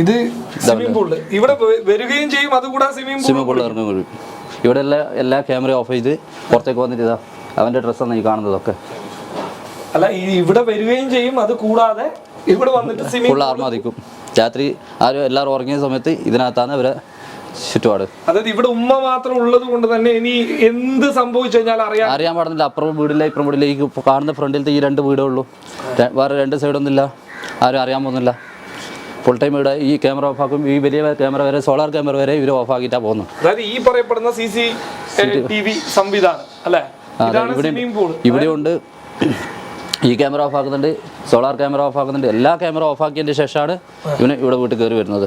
ഇത് swimming pool ഇവിടെ വരികയും ചെയ്യും അതുകൂടാതെ സ്വിമ്മിംഗ് സ്വിമ്മിംഗ് പൂളിൽ ഇറങ്ങും ഇവിടെ എല്ലാ എല്ലാ ക്യാമറയും ഓഫ് ചെയ്ത് പുറത്തേക്ക് വന്നിട്ട് ഇതാ അവന്റെ ഡ്രസ്സാണ് ഈ കാണുന്നതൊക്കെ. അല്ല ഈ ഇവിടെ വരികയും ചെയ്യും അത് കൂടാതെ ഇവിടെ വന്നിട്ട് സ്വിമ്മിംഗ് ഫുൾ ആർമാദിക്കും രാത്രി ആരും എല്ലാവരും ഉറങ്ങിയ സമയത്ത് ഇതിനകത്താണ് അവരെ ചുറ്റുപാട്. അതായത് ഇവിടെ ഉമ്മ മാത്രം ഉള്ളത് കൊണ്ട് തന്നെ ഇനി എന്ത് സംഭവിച്ചു കഴിഞ്ഞാൽ അറിയാം അറിയാൻ പാടുന്നില്ല അപ്പുറം വീടില്ല ഇപ്പുറം വീടില്ല. ഈ കാണുന്ന ഫ്രണ്ടിലത്തെ ഈ രണ്ട് വീടേ ഉള്ളൂ. വേറെ രണ്ട് സൈഡൊന്നുമില്ല ആരും അറിയാൻ പോകുന്നില്ല. ഫുൾ ടൈം ഇവിടെ ഈ ക്യാമറ ഓഫ് ഓഫാക്കും ഈ വലിയ ക്യാമറ വരെ സോളാർ ക്യാമറ വരെ ഇവർ ഓഫാക്കിയിട്ടാണ് പോകുന്നത്. അതായത് ഈ പറയപ്പെടുന്ന സി സി ടി വി സംവിധാനം അല്ലെ? ഇതാണ് ഇവിടെ ഉണ്ട്. ഈ ക്യാമറ ഓഫ് ആക്കുന്നുണ്ട് സോളാർ ക്യാമറ ഓഫ് ആക്കുന്നുണ്ട്. എല്ലാ ക്യാമറ ഓഫ് ആക്കിയതിന്റെ ശേഷമാണ് ഇവന് ഇവിടെ വീട്ടിൽ കയറി വരുന്നത്.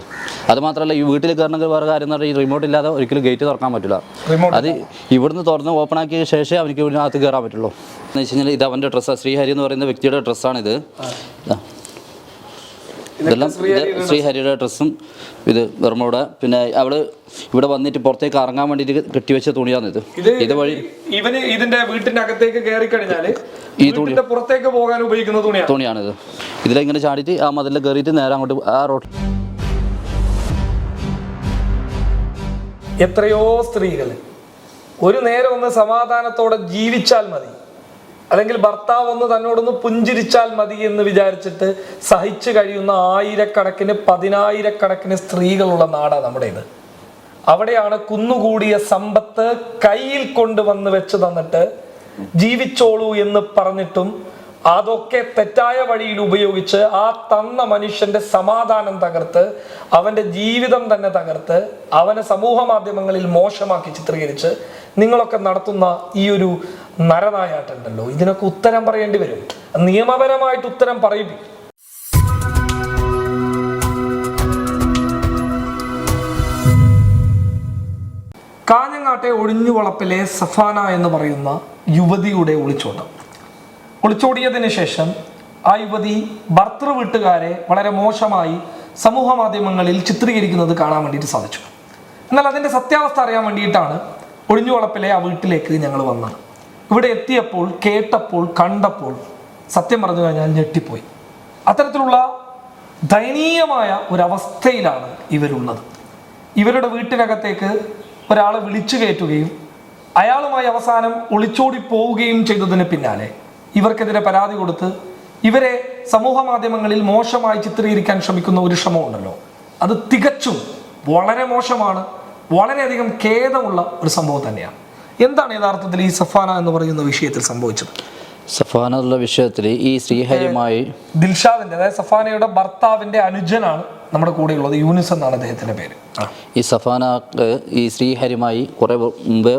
അത് മാത്രമല്ല ഈ വീട്ടിൽ കയറണമെങ്കിൽ വേറെ കാര്യം എന്ന് പറഞ്ഞാൽ ഈ റിമോട്ട് ഇല്ലാതെ ഒരിക്കലും ഗേറ്റ് തുറക്കാൻ പറ്റില്ല. അത് ഇവിടുന്ന് തുറന്ന് ഓപ്പൺ ആക്കിയ ശേഷമേ അവനിക്ക് ഇതിനകത്ത് കയറാൻ പറ്റുള്ളൂ. എന്ന് വെച്ച് കഴിഞ്ഞാൽ ഇത് അവന്റെ ഡ്രസ്സാണ് ശ്രീഹരി എന്ന് പറയുന്ന വ്യക്തിയുടെ ഡ്രസ്സാണിത് ഇതാ. ഇതെല്ലാം ഇത് ശ്രീഹരിയുടെ ഡ്രസ്സും ഇത് ബർമോടെ പിന്നെ അവൾ ഇവിടെ വന്നിട്ട് പുറത്തേക്ക് ഇറങ്ങാൻ വേണ്ടിട്ട് കെട്ടിവെച്ച തുണിയാണ് ഇത്. ഇത് വഴി ഇവന് ഇതിന്റെ വീട്ടിന്റെ അകത്തേക്ക് കയറി കഴിഞ്ഞാൽ ഈ തുണി പുറത്തേക്ക് പോകാൻ ഉപയോഗിക്കുന്ന തുണിയാണ്. തുണിയാണിത് ഇതിലിങ്ങനെ ചാടിയിട്ട് ആ മതിലിൽ കയറിയിട്ട് നേരെ അങ്ങോട്ട് ആ റോഡ് എത്രയോ സ്ത്രീകൾ ഒരു നേരം ഒന്ന് സമാധാനത്തോടെ ജീവിച്ചാൽ മതി. അല്ലെങ്കിൽ ഭർത്താവ് ഒന്ന് തന്നോടൊന്ന് പുഞ്ചിരിച്ചാൽ മതി എന്ന് വിചാരിച്ചിട്ട് സഹിച്ചു കഴിയുന്ന ആയിരക്കണക്കിന് പതിനായിരക്കണക്കിന് സ്ത്രീകളുള്ള നാടാണ് നമ്മുടെ ഇത്. അവിടെയാണ് കുന്നുകൂടിയ സമ്പത്ത് കയ്യിൽ കൊണ്ടുവന്ന് വെച്ച് തന്നിട്ട് ജീവിച്ചോളൂ എന്ന് പറഞ്ഞിട്ടും അതൊക്കെ തെറ്റായ വഴിയിൽ ഉപയോഗിച്ച് ആ തന്ന മനുഷ്യന്റെ സമാധാനം തകർത്ത് അവന്റെ ജീവിതം തന്നെ തകർത്ത് അവനെ സമൂഹ മാധ്യമങ്ങളിൽ മോശമാക്കി ചിത്രീകരിച്ച് നിങ്ങളൊക്കെ നടത്തുന്ന ഈ ഒരു നരനായാട്ടുണ്ടല്ലോ ഇതിനൊക്കെ ഉത്തരം പറയേണ്ടി വരും. നിയമപരമായിട്ട് ഉത്തരം പറയും കാഞ്ഞങ്ങാട്ടെ ഒഴിഞ്ഞുവളപ്പിലെ സഫാന എന്ന് പറയുന്ന യുവതിയുടെ ഒളിച്ചോട്ടം. ഒളിച്ചോടിയതിനു ശേഷം ആ യുവതി ഭർത്തൃ വീട്ടുകാരെ വളരെ മോശമായി സമൂഹ മാധ്യമങ്ങളിൽ ചിത്രീകരിക്കുന്നത് കാണാൻ വേണ്ടിയിട്ട് സാധിച്ചു. എന്നാൽ അതിന്റെ സത്യാവസ്ഥ അറിയാൻ വേണ്ടിയിട്ടാണ് ഒഴിഞ്ഞുവളപ്പിലെ ആ വീട്ടിലേക്ക് ഞങ്ങൾ വന്നത്. ഇവിടെ എത്തിയപ്പോൾ കേട്ടപ്പോൾ കണ്ടപ്പോൾ സത്യം പറഞ്ഞു കഴിഞ്ഞാൽ ഞെട്ടിപ്പോയി. അത്തരത്തിലുള്ള ദയനീയമായ ഒരവസ്ഥയിലാണ് ഇവരുള്ളത്. ഇവരുടെ വീട്ടിനകത്തേക്ക് ഒരാളെ വിളിച്ചു കയറ്റുകയും അയാളുമായി അവസാനം ഒളിച്ചോടി പോവുകയും ചെയ്തതിന് പിന്നാലെ ഇവർക്കെതിരെ പരാതി കൊടുത്ത് ഇവരെ സമൂഹ മാധ്യമങ്ങളിൽ മോശമായി ചിത്രീകരിക്കാൻ ശ്രമിക്കുന്ന ഒരു ശ്രമമുണ്ടല്ലോ അത് തികച്ചും വളരെ മോശമാണ് വളരെയധികം ഖേദമുള്ള ഒരു സംഭവം തന്നെയാണ്. എന്താണ് യഥാർത്ഥത്തിൽ ഈ സഫാന എന്ന് പറയുന്ന വിഷയത്തിൽ സംഭവിച്ചത്? സഫാന എന്നുള്ള വിഷയത്തിൽ ഈ ശ്രീഹരിയുമായി ദിൽഷാദിന്റെ അതായത് സഫാനയുടെ ഭർത്താവിന്റെ അനുജനാണ് നമ്മുടെ കൂടെയുള്ളത് യൂനിസ് എന്നാണ് അദ്ദേഹത്തിന്റെ പേര്. ഈ സഫാന ഈ ശ്രീഹരിയുമായി കുറെ മുമ്പ്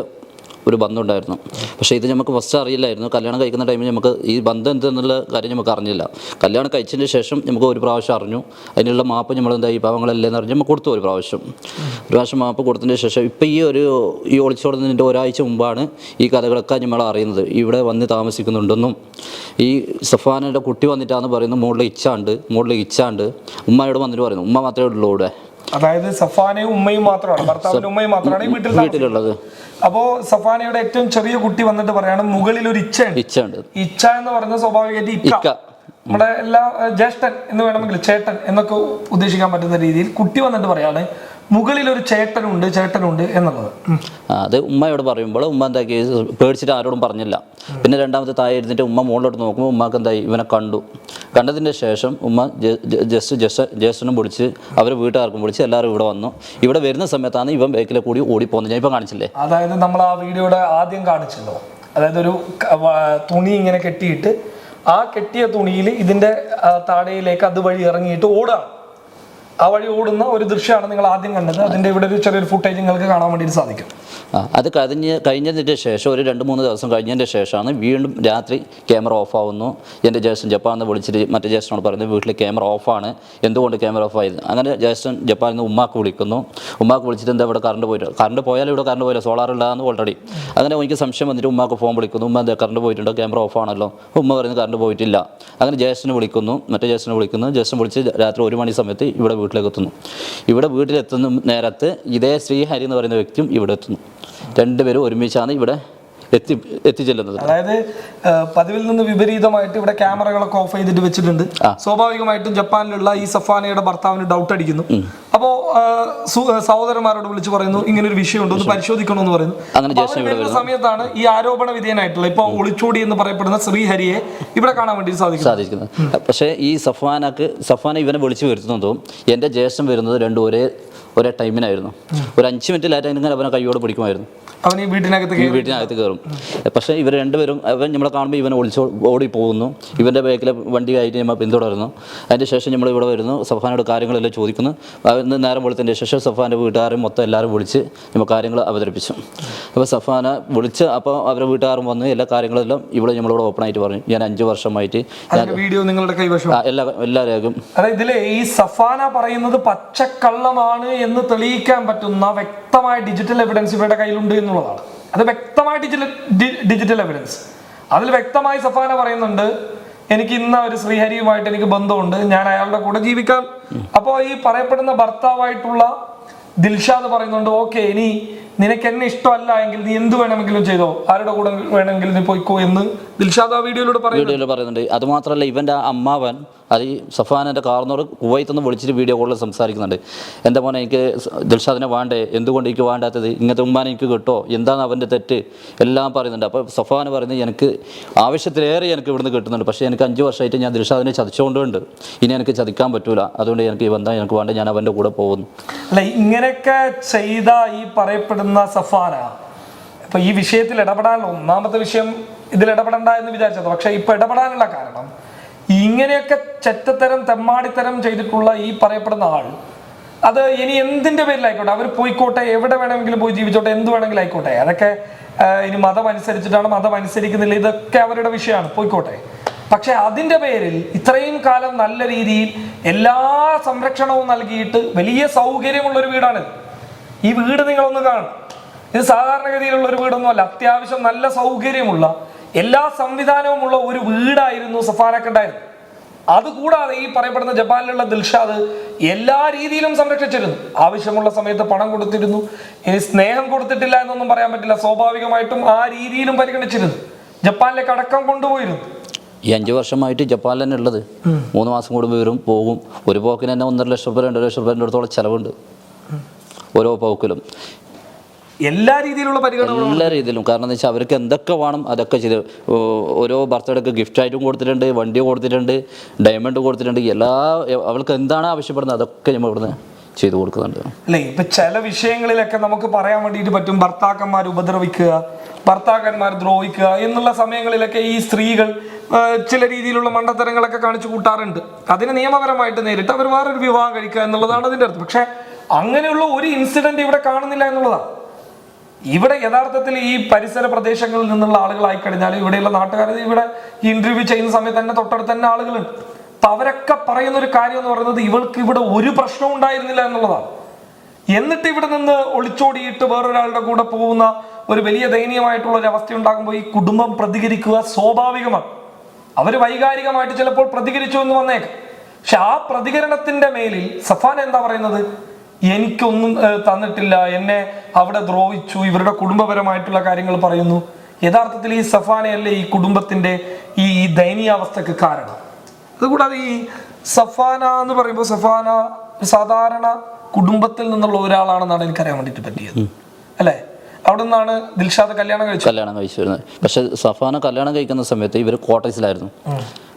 ഒരു ബന്ധമുണ്ടായിരുന്നു. പക്ഷേ ഇത് നമുക്ക് ഫസ്റ്റ് അറിയില്ലായിരുന്നു. കല്യാണം കഴിക്കുന്ന ടൈമിൽ നമുക്ക് ഈ ബന്ധം എന്തെന്നുള്ള കാര്യം നമുക്ക് അറിഞ്ഞില്ല. കല്യാണം കഴിച്ചതിന് ശേഷം നമുക്ക് ഒരു പ്രാവശ്യം അറിഞ്ഞു. അതിനുള്ള മാപ്പ് നമ്മൾ എന്താ ഈ പാവങ്ങളല്ലേ എന്ന് അറിഞ്ഞ് നമുക്ക് കൊടുത്തു ഒരു പ്രാവശ്യം. ഒരു പ്രാവശ്യം മാപ്പ് കൊടുത്തതിന് ശേഷം ഇപ്പം ഈ ഒരു ഈ ഒളിച്ചോടുന്നതിന്റെ ഒരാഴ്ച മുമ്പാണ് ഈ കഥകളൊക്കെ നമ്മൾ അറിയുന്നത്. ഇവിടെ വന്ന് താമസിക്കുന്നുണ്ടെന്നും ഈ സഫാനയുടെ കുട്ടി വന്നിട്ടാന്ന് പറയുന്നത് മോളിൽ ഇച്ചാണ്ട് മോളിൽ ഇച്ചാണ്ട് ഉമ്മയോട് വന്നിട്ട് പറയുന്നു. ഉമ്മ മാത്രമേ ഉള്ളൂ ഇവിടെ. അതായത് സഫാനയും ഉമ്മയും മാത്രമാണ് ഭർത്താവിന്റെ ഉമ്മയും മാത്രമാണ് ഈ വീട്ടിൽ. വീട്ടിലുള്ളത്. അപ്പോ സഫാനയുടെ ഏറ്റവും ചെറിയ കുട്ടി വന്നിട്ട് പറയാണ് മുകളിൽ ഒരു ഇച്ഛ ഇച്ചുണ്ട് ഇച്ഛ എന്ന് പറയുന്ന സ്വാഭാവികമായിട്ട് ഇക്ക. നമ്മുടെ എല്ലാ ജ്യേഷ്ഠൻ എന്ന് വേണമെങ്കിൽ ചേട്ടൻ എന്നൊക്കെ ഉദ്ദേശിക്കാൻ പറ്റുന്ന രീതിയിൽ കുട്ടി വന്നിട്ട് പറയാണ് മുകളിൽ ഒരു ചേട്ടനുണ്ട് ചേട്ടനുണ്ട് എന്നുള്ളത്. അത് ഉമ്മയോട് പറയുമ്പോൾ ഉമ്മ എന്താക്കി പേടിച്ചിട്ട് ആരോടും പറഞ്ഞില്ല. പിന്നെ രണ്ടാമത്തെ താഴെ ഇരുന്നിട്ട് ഉമ്മ മുകളിലോട്ട് നോക്കുമ്പോൾ ഉമ്മക്ക് എന്തായി? ഇവനെ കണ്ടു. കണ്ടതിന്റെ ശേഷം ഉമ്മ ജസ്റ്റ് ജസ്റ്റ് ജ്യേഷ്ഠനും വിളിച്ച് അവർ വീട്ടുകാർക്കും വിളിച്ച് എല്ലാവരും ഇവിടെ വന്നു. ഇവിടെ വരുന്ന സമയത്താണ് ഇവൻ ബേക്കിലെ കൂടി ഓടിപ്പോകുന്നത്. ഞാൻ ഇപ്പം കാണിച്ചില്ലേ? അതായത് നമ്മൾ ആ വീഡിയോയുടെ ആദ്യം കാണിച്ചല്ലോ. അതായത് ഒരു തുണി ഇങ്ങനെ കെട്ടിയിട്ട് ആ കെട്ടിയ തുണിയിൽ ഇതിന്റെ താഴെയിലേക്ക് അതുവഴി ഇറങ്ങിയിട്ട് ഓടുകയാണ് ആ വഴി ഓടുന്ന ഒരു ദൃശ്യമാണ് നിങ്ങൾ ആദ്യം കണ്ടത്. അതിന്റെ ഇവിടെ ഒരു ചെറിയൊരു ഫുട്ടേജ് നിങ്ങൾക്ക് കാണാൻ വേണ്ടിയിട്ട് സാധിക്കും. ആ അത് കഴിഞ്ഞ് കഴിഞ്ഞതിന്റെ ശേഷം ഒരു രണ്ട് മൂന്ന് ദിവസം കഴിഞ്ഞതിന്റെ ശേഷമാണ് വീണ്ടും രാത്രി ക്യാമറ ഓഫ് ആവുന്നു. എന്റെ ജ്യേഷ്ഠൻ ജപ്പാനിൽ നിന്ന് വിളിച്ചിട്ട് മറ്റേ ജ്യേഷ്ഠനോട് പറയുന്നത് വീട്ടിൽ ക്യാമറ ഓഫാണ് എന്തുകൊണ്ട് ക്യാമറ ഓഫ് ആയിരുന്നു അങ്ങനെ ജ്യേഷ്ഠൻ ജപ്പാനിൽ നിന്ന് ഉമ്മാക്ക് വിളിക്കുന്നു. ഉമ്മാക്ക് വിളിച്ചിട്ട് എന്താ ഇവിടെ കറണ്ട് പോയിട്ട്? കറണ്ട് പോയാലും ഇവിടെ കറണ്ട് പോയില്ല സോളാർ ഇല്ലാന്ന് ഓൾറെഡി അങ്ങനെ എനിക്ക് സംശയം വന്നിട്ട് ഉമ്മാക്ക് ഫോൺ വിളിക്കുന്നു. ഉമ്മ എന്താ കറണ്ട് പോയിട്ടുണ്ടോ? ക്യാമറ ഓഫ് ആണല്ലോ. ഉമ്മ പറയുന്നത് കറണ്ട് പോയിട്ടില്ല. അങ്ങനെ ജ്യേഷ്ഠനെ വിളിക്കുന്നു. മറ്റേ ജ്യേഷ്ഠനെ വിളിക്കുന്നു. ജ്യേഷ്ഠൻ വിളിച്ച് രാത്രി ഒരു മണി സമയത്ത് ഇവിടെ വീട്ടിലേക്ക് എത്തുന്നു ഇവിടെ വീട്ടിലെത്തുന്ന നേരത്ത് ഇതേ ശ്രീഹരി എന്ന് പറയുന്ന വ്യക്തിയും ഇവിടെ എത്തുന്നു. രണ്ടുപേരും ഒരുമിച്ചാണ് ഇവിടെ എത്തി എത്തിച്ചെല്ലുന്നത്. അതായത് പതിവിൽ നിന്ന് വിപരീതമായിട്ട് ഇവിടെ ക്യാമറകളൊക്കെ ഓഫ് ചെയ്തിട്ട് വെച്ചിട്ടുണ്ട്. സ്വാഭാവികമായിട്ടും ജപ്പാനിലുള്ള ഈ സഫാനയുടെ ഭർത്താവിന് ഡൗട്ട് അടിക്കുന്നു. അപ്പോ സഹോദരന്മാരോട് വിളിച്ച് പറയുന്നു ഇങ്ങനെ ഒരു വിഷയം ഒന്ന് പരിശോധിക്കണമെന്ന് പറയുന്നു. അങ്ങനെ സമയത്താണ് ഈ ആരോപണ വിധേയനായിട്ടുള്ള ഇപ്പൊ ഒളിച്ചോടി എന്ന് പറയപ്പെടുന്ന ശ്രീഹരിയെ ഇവിടെ കാണാൻ വേണ്ടി സാധിക്കും സാധിക്കുന്നത്. പക്ഷേ ഈ സഫാനക്ക് സഫാന ഇവനെ വിളിച്ചു വരുത്തുന്നതും എന്റെ ജ്യേഷ്ഠം വരുന്നത് രണ്ടു ഒരേ ഒരേ ടൈമിനായിരുന്നു. ഒരു അഞ്ച് മിനിറ്റിലായിട്ട് ഇങ്ങനെ അവനെ കൈയോട് പിടിക്കുമായിരുന്നു. അവൻ ഈ വീട്ടിനകത്ത് ഈ വീട്ടിനകത്ത് കയറും. പക്ഷേ ഇവർ രണ്ടുപേരും അവൻ നമ്മളെ കാണുമ്പോൾ ഇവനെ ഒളിച്ച് ഓടി പോകുന്നു. ഇവന്റെ ബാക്കിലെ വണ്ടി ആയിട്ട് നമ്മൾ പിന്തുടരുന്നു. അതിന്റെ ശേഷം നമ്മൾ ഇവിടെ വരുന്നു. സഫാനോട് കാര്യങ്ങളെല്ലാം ചോദിക്കുന്നു. അന്ന് നേരം വെളുത്തതിന്റെ ശേഷം സഫാന്റെ വീട്ടുകാരും മൊത്തം എല്ലാവരും വിളിച്ച് നമ്മൾ കാര്യങ്ങൾ അവതരിപ്പിച്ചു. അപ്പോൾ സഫാന വിളിച്ച് അപ്പോൾ അവരുടെ വീട്ടുകാരും വന്ന് എല്ലാ കാര്യങ്ങളെല്ലാം ഇവിടെ നമ്മളോട് ഓപ്പണായിട്ട് പറഞ്ഞു. ഞാൻ അഞ്ച് വർഷമായിട്ട് വീഡിയോ നിങ്ങളുടെ കൈവശം? എല്ലാ എല്ലാ രേഖയും അതായത് ഈ സഫാന പറയുന്നത് പച്ചക്കള്ളമാണ് എന്ന് തെളിയിക്കാൻ പറ്റുന്ന വ്യക്തമായ ഡിജിറ്റൽ എവിഡൻസ് ഇവരുടെ കയ്യിലുണ്ട് എന്നുള്ളതാണ്. അത് വ്യക്തമായ ഡിജിറ്റൽ ഡിജിറ്റൽ എവിഡൻസ് അതിൽ വ്യക്തമായി സഫാന പറയുന്നുണ്ട് എനിക്ക് ഇന്ന ഒരു ശ്രീഹരിയുമായിട്ട് എനിക്ക് ബന്ധമുണ്ട്. ഞാൻ അയാളുടെ കൂടെ ജീവിക്കാം. അപ്പോൾ ഈ പറയപ്പെടുന്ന ഭർത്താവായിട്ടുള്ള ദിൽഷാദ് പറയുന്നുണ്ട് ഓക്കെ ഇനി നിനക്ക് എന്നെ ഇഷ്ടമല്ല എങ്കിൽ നീ എന്ത് വേണമെങ്കിലും ചെയ്തോ? ആരുടെ കൂടെ വേണമെങ്കിലും നീ പോയിക്കോ? എന്ന് ദിൽഷാദ് ആ വീഡിയോയിലൂടെ പറയുന്നു. വീഡിയോയിൽ പറയുന്നുണ്ട്. ഇവന്റെ അമ്മാവൻ അത് ഈ സഫാൻ എന്റെ കാർന്നോട് കുവൈത്ത് നിന്ന് വിളിച്ചിട്ട് വീഡിയോ കോളിൽ സംസാരിക്കുന്നുണ്ട്. എന്റെ മോനെ എനിക്ക് ദിൽഷാദിനെ വേണ്ടേ? എന്തുകൊണ്ട് എനിക്ക് വേണ്ടാത്തത്? ഇങ്ങനത്തെ ഉമ്മാനെ എനിക്ക് കിട്ടോ? എന്താണ് അവന്റെ തെറ്റ്? എല്ലാം പറയുന്നുണ്ട്. അപ്പോൾ സഫാൻ പറയുന്നത് എനിക്ക് ആവശ്യത്തിലേറെ എനിക്ക് ഇവിടുന്ന് കിട്ടുന്നുണ്ട്. പക്ഷേ എനിക്ക് അഞ്ച് വർഷമായിട്ട് ഞാൻ ദിൽഷാദിനെ ചതിച്ചുകൊണ്ടുണ്ട് ഇനി എനിക്ക് ചതിക്കാൻ പറ്റൂല. അതുകൊണ്ട് എനിക്ക് ഈ എനിക്ക് വേണ്ട. ഞാൻ അവന്റെ കൂടെ പോകുന്നു. അല്ല ഇങ്ങനെയൊക്കെ ചെയ്ത ഈ പറയപ്പെടുന്ന സഫാന? ഇപ്പൊ ഈ വിഷയത്തിൽ ഇടപെടാനുള്ള ഒന്നാമത്തെ വിഷയം ഇതിൽ ഇടപെടണ്ട എന്ന് വിചാരിച്ചത്. പക്ഷെ ഇപ്പൊ ഇടപെടാനുള്ള കാരണം ഇങ്ങനെയൊക്കെ ചെറ്റത്തരം തെമ്മാടിത്തരം ചെയ്തിട്ടുള്ള ഈ പറയപ്പെടുന്ന ആൾ അത് ഇനി എന്തിന്റെ പേരിലായിക്കോട്ടെ? അവർ പോയിക്കോട്ടെ എവിടെ വേണമെങ്കിലും പോയി ജീവിച്ചോട്ടെ എന്ത് വേണമെങ്കിലും ആയിക്കോട്ടെ. അതൊക്കെ ഇനി മതം അനുസരിച്ചിട്ടാണ് മതം അനുസരിക്കുന്നില്ല ഇതൊക്കെ അവരുടെ വിഷയമാണ്. പോയിക്കോട്ടെ. പക്ഷെ അതിന്റെ പേരിൽ ഇത്രയും കാലം നല്ല രീതിയിൽ എല്ലാ സംരക്ഷണവും നൽകിയിട്ട് വലിയ സൗകര്യമുള്ള ഒരു വീടാണ് ഈ വീട് നിങ്ങളൊന്ന് കാണും ഇത് സാധാരണഗതിയിലുള്ള ഒരു വീടൊന്നുമല്ല. അത്യാവശ്യം നല്ല സൗകര്യമുള്ള എല്ലാ സംവിധാനവുമുള്ള ഒരു വീടായിരുന്നു സഫാനക്ക് ഉണ്ടായിരുന്നത്. അതുകൂടാതെ ഈ പറയപ്പെടുന്ന ജപ്പാനിലുള്ള ദിൽഷാദ് എല്ലാ രീതിയിലും സംരക്ഷിച്ചിരുന്നു. ആവശ്യമുള്ള സമയത്ത് പണം കൊടുത്തിരുന്നു. ഇനി സ്നേഹം കൊടുത്തിട്ടില്ല എന്നൊന്നും പറയാൻ പറ്റില്ല. സ്വാഭാവികമായിട്ടും ആ രീതിയിലും പരിഗണിച്ചിരുന്നു. ജപ്പാനിലേക്ക് അടക്കം കൊണ്ടുപോയിരുന്നു. ഈ അഞ്ച് വർഷമായിട്ട് ജപ്പാനിൽ തന്നെ ഉള്ളത്. മൂന്ന് മാസം കൂടുമ്പോൾ വരും പോകും. ഒരു പോക്കിന് തന്നെ ഒന്നര ലക്ഷം രൂപ രണ്ടര ലക്ഷം രൂപ അടുത്തോളം ചിലവുണ്ട്. ഓരോ പോക്കിലും. എല്ലാ രീതിയിലുള്ള പരിഗണന എല്ലാ രീതിയിലും. കാരണം എന്താ വെച്ചാൽ അവർക്ക് എന്തൊക്കെ വേണം അതൊക്കെ ചെയ്ത് ഓരോ ബർത്ത്ഡേക്ക് ഗിഫ്റ്റ് ആയിട്ടും കൊടുത്തിട്ടുണ്ട് വണ്ടി കൊടുത്തിട്ടുണ്ട് ഡയമണ്ട് കൊടുത്തിട്ടുണ്ട് എല്ലാ അവൾക്ക് എന്താണ് ആവശ്യപ്പെടുന്നത് അതൊക്കെ നമ്മൾ ഇവിടുന്ന് ചെയ്തു കൊടുക്കുന്നുണ്ട്. അല്ലേ ഇപ്പൊ ചില വിഷയങ്ങളിലൊക്കെ നമുക്ക് പറയാൻ വേണ്ടിയിട്ട് പറ്റും ഭർത്താക്കന്മാർ ഉപദ്രവിക്കുക ഭർത്താക്കന്മാർ ദ്രോഹിക്കുക എന്നുള്ള സമയങ്ങളിലൊക്കെ ഈ സ്ത്രീകൾ ചില രീതിയിലുള്ള മണ്ടത്തരങ്ങളൊക്കെ കാണിച്ചു കൂട്ടാറുണ്ട്. അതിന് നിയമപരമായിട്ട് നേരിട്ട് അവർ വേറൊരു വിവാഹം കഴിക്കുക എന്നുള്ളതാണ് അതിന്റെ അർത്ഥം. പക്ഷെ അങ്ങനെയുള്ള ഒരു ഇൻസിഡന്റ് ഇവിടെ കാണുന്നില്ല എന്നുള്ളതാണ്. ഇവിടെ യഥാർത്ഥത്തിൽ ഈ പരിസര പ്രദേശങ്ങളിൽ നിന്നുള്ള ആളുകളായി കഴിഞ്ഞാൽ ഇവിടെയുള്ള നാട്ടുകാർ ഇവിടെ ഇന്റർവ്യൂ ചെയ്യുന്ന സമയത്ത് തന്നെ തൊട്ടടുത്ത് തന്നെ ആളുകളുണ്ട്. അപ്പൊ അവരൊക്കെ പറയുന്ന ഒരു കാര്യം എന്ന് പറയുന്നത് ഇവൾക്ക് ഇവിടെ ഒരു പ്രശ്നവും ഉണ്ടായിരുന്നില്ല എന്നുള്ളതാണ്. എന്നിട്ട് ഇവിടെ നിന്ന് ഒളിച്ചോടിയിട്ട് വേറൊരാളുടെ കൂടെ പോകുന്ന ഒരു വലിയ ദയനീയമായിട്ടുള്ള ഒരു അവസ്ഥ ഉണ്ടാകുമ്പോൾ ഈ കുടുംബം പ്രതികരിക്കുക സ്വാഭാവികമാണ്. അവർ വൈകാരികമായിട്ട് ചിലപ്പോൾ പ്രതികരിച്ചു എന്ന് വന്നേക്കാം. പക്ഷെ ആ പ്രതികരണത്തിന്റെ മേലിൽ സഫാൻ എന്താ പറയുന്നത്? എനിക്കൊന്നും തന്നിട്ടില്ല. എന്നെ അവിടെ ദ്രോഹിച്ചു. ഇവരുടെ കുടുംബപരമായിട്ടുള്ള കാര്യങ്ങൾ പറയുന്നു. യഥാർത്ഥത്തിൽ ഈ സഫാനയല്ലേ ഈ കുടുംബത്തിന്റെ ഈ ദയനീയാവസ്ഥക്ക് കാരണം? അതുകൂടാതെ ഈ സഫാന എന്ന് പറയുമ്പോൾ സഫാന സാധാരണ കുടുംബത്തിൽ നിന്നുള്ള ഒരാളാണെന്നാണ് എനിക്കറിയാൻ വേണ്ടിട്ട് പറ്റിയത്. അല്ലേ? അവിടെ നിന്നാണ് ദിൽഷാദ് കല്യാണം കഴിച്ചത്. കല്യാണം കഴിച്ചു വരുന്നത്. പക്ഷേ സഫാന കല്യാണം കഴിക്കുന്ന സമയത്ത് ഇവർ ക്വാർട്ടേഴ്സിലായിരുന്നു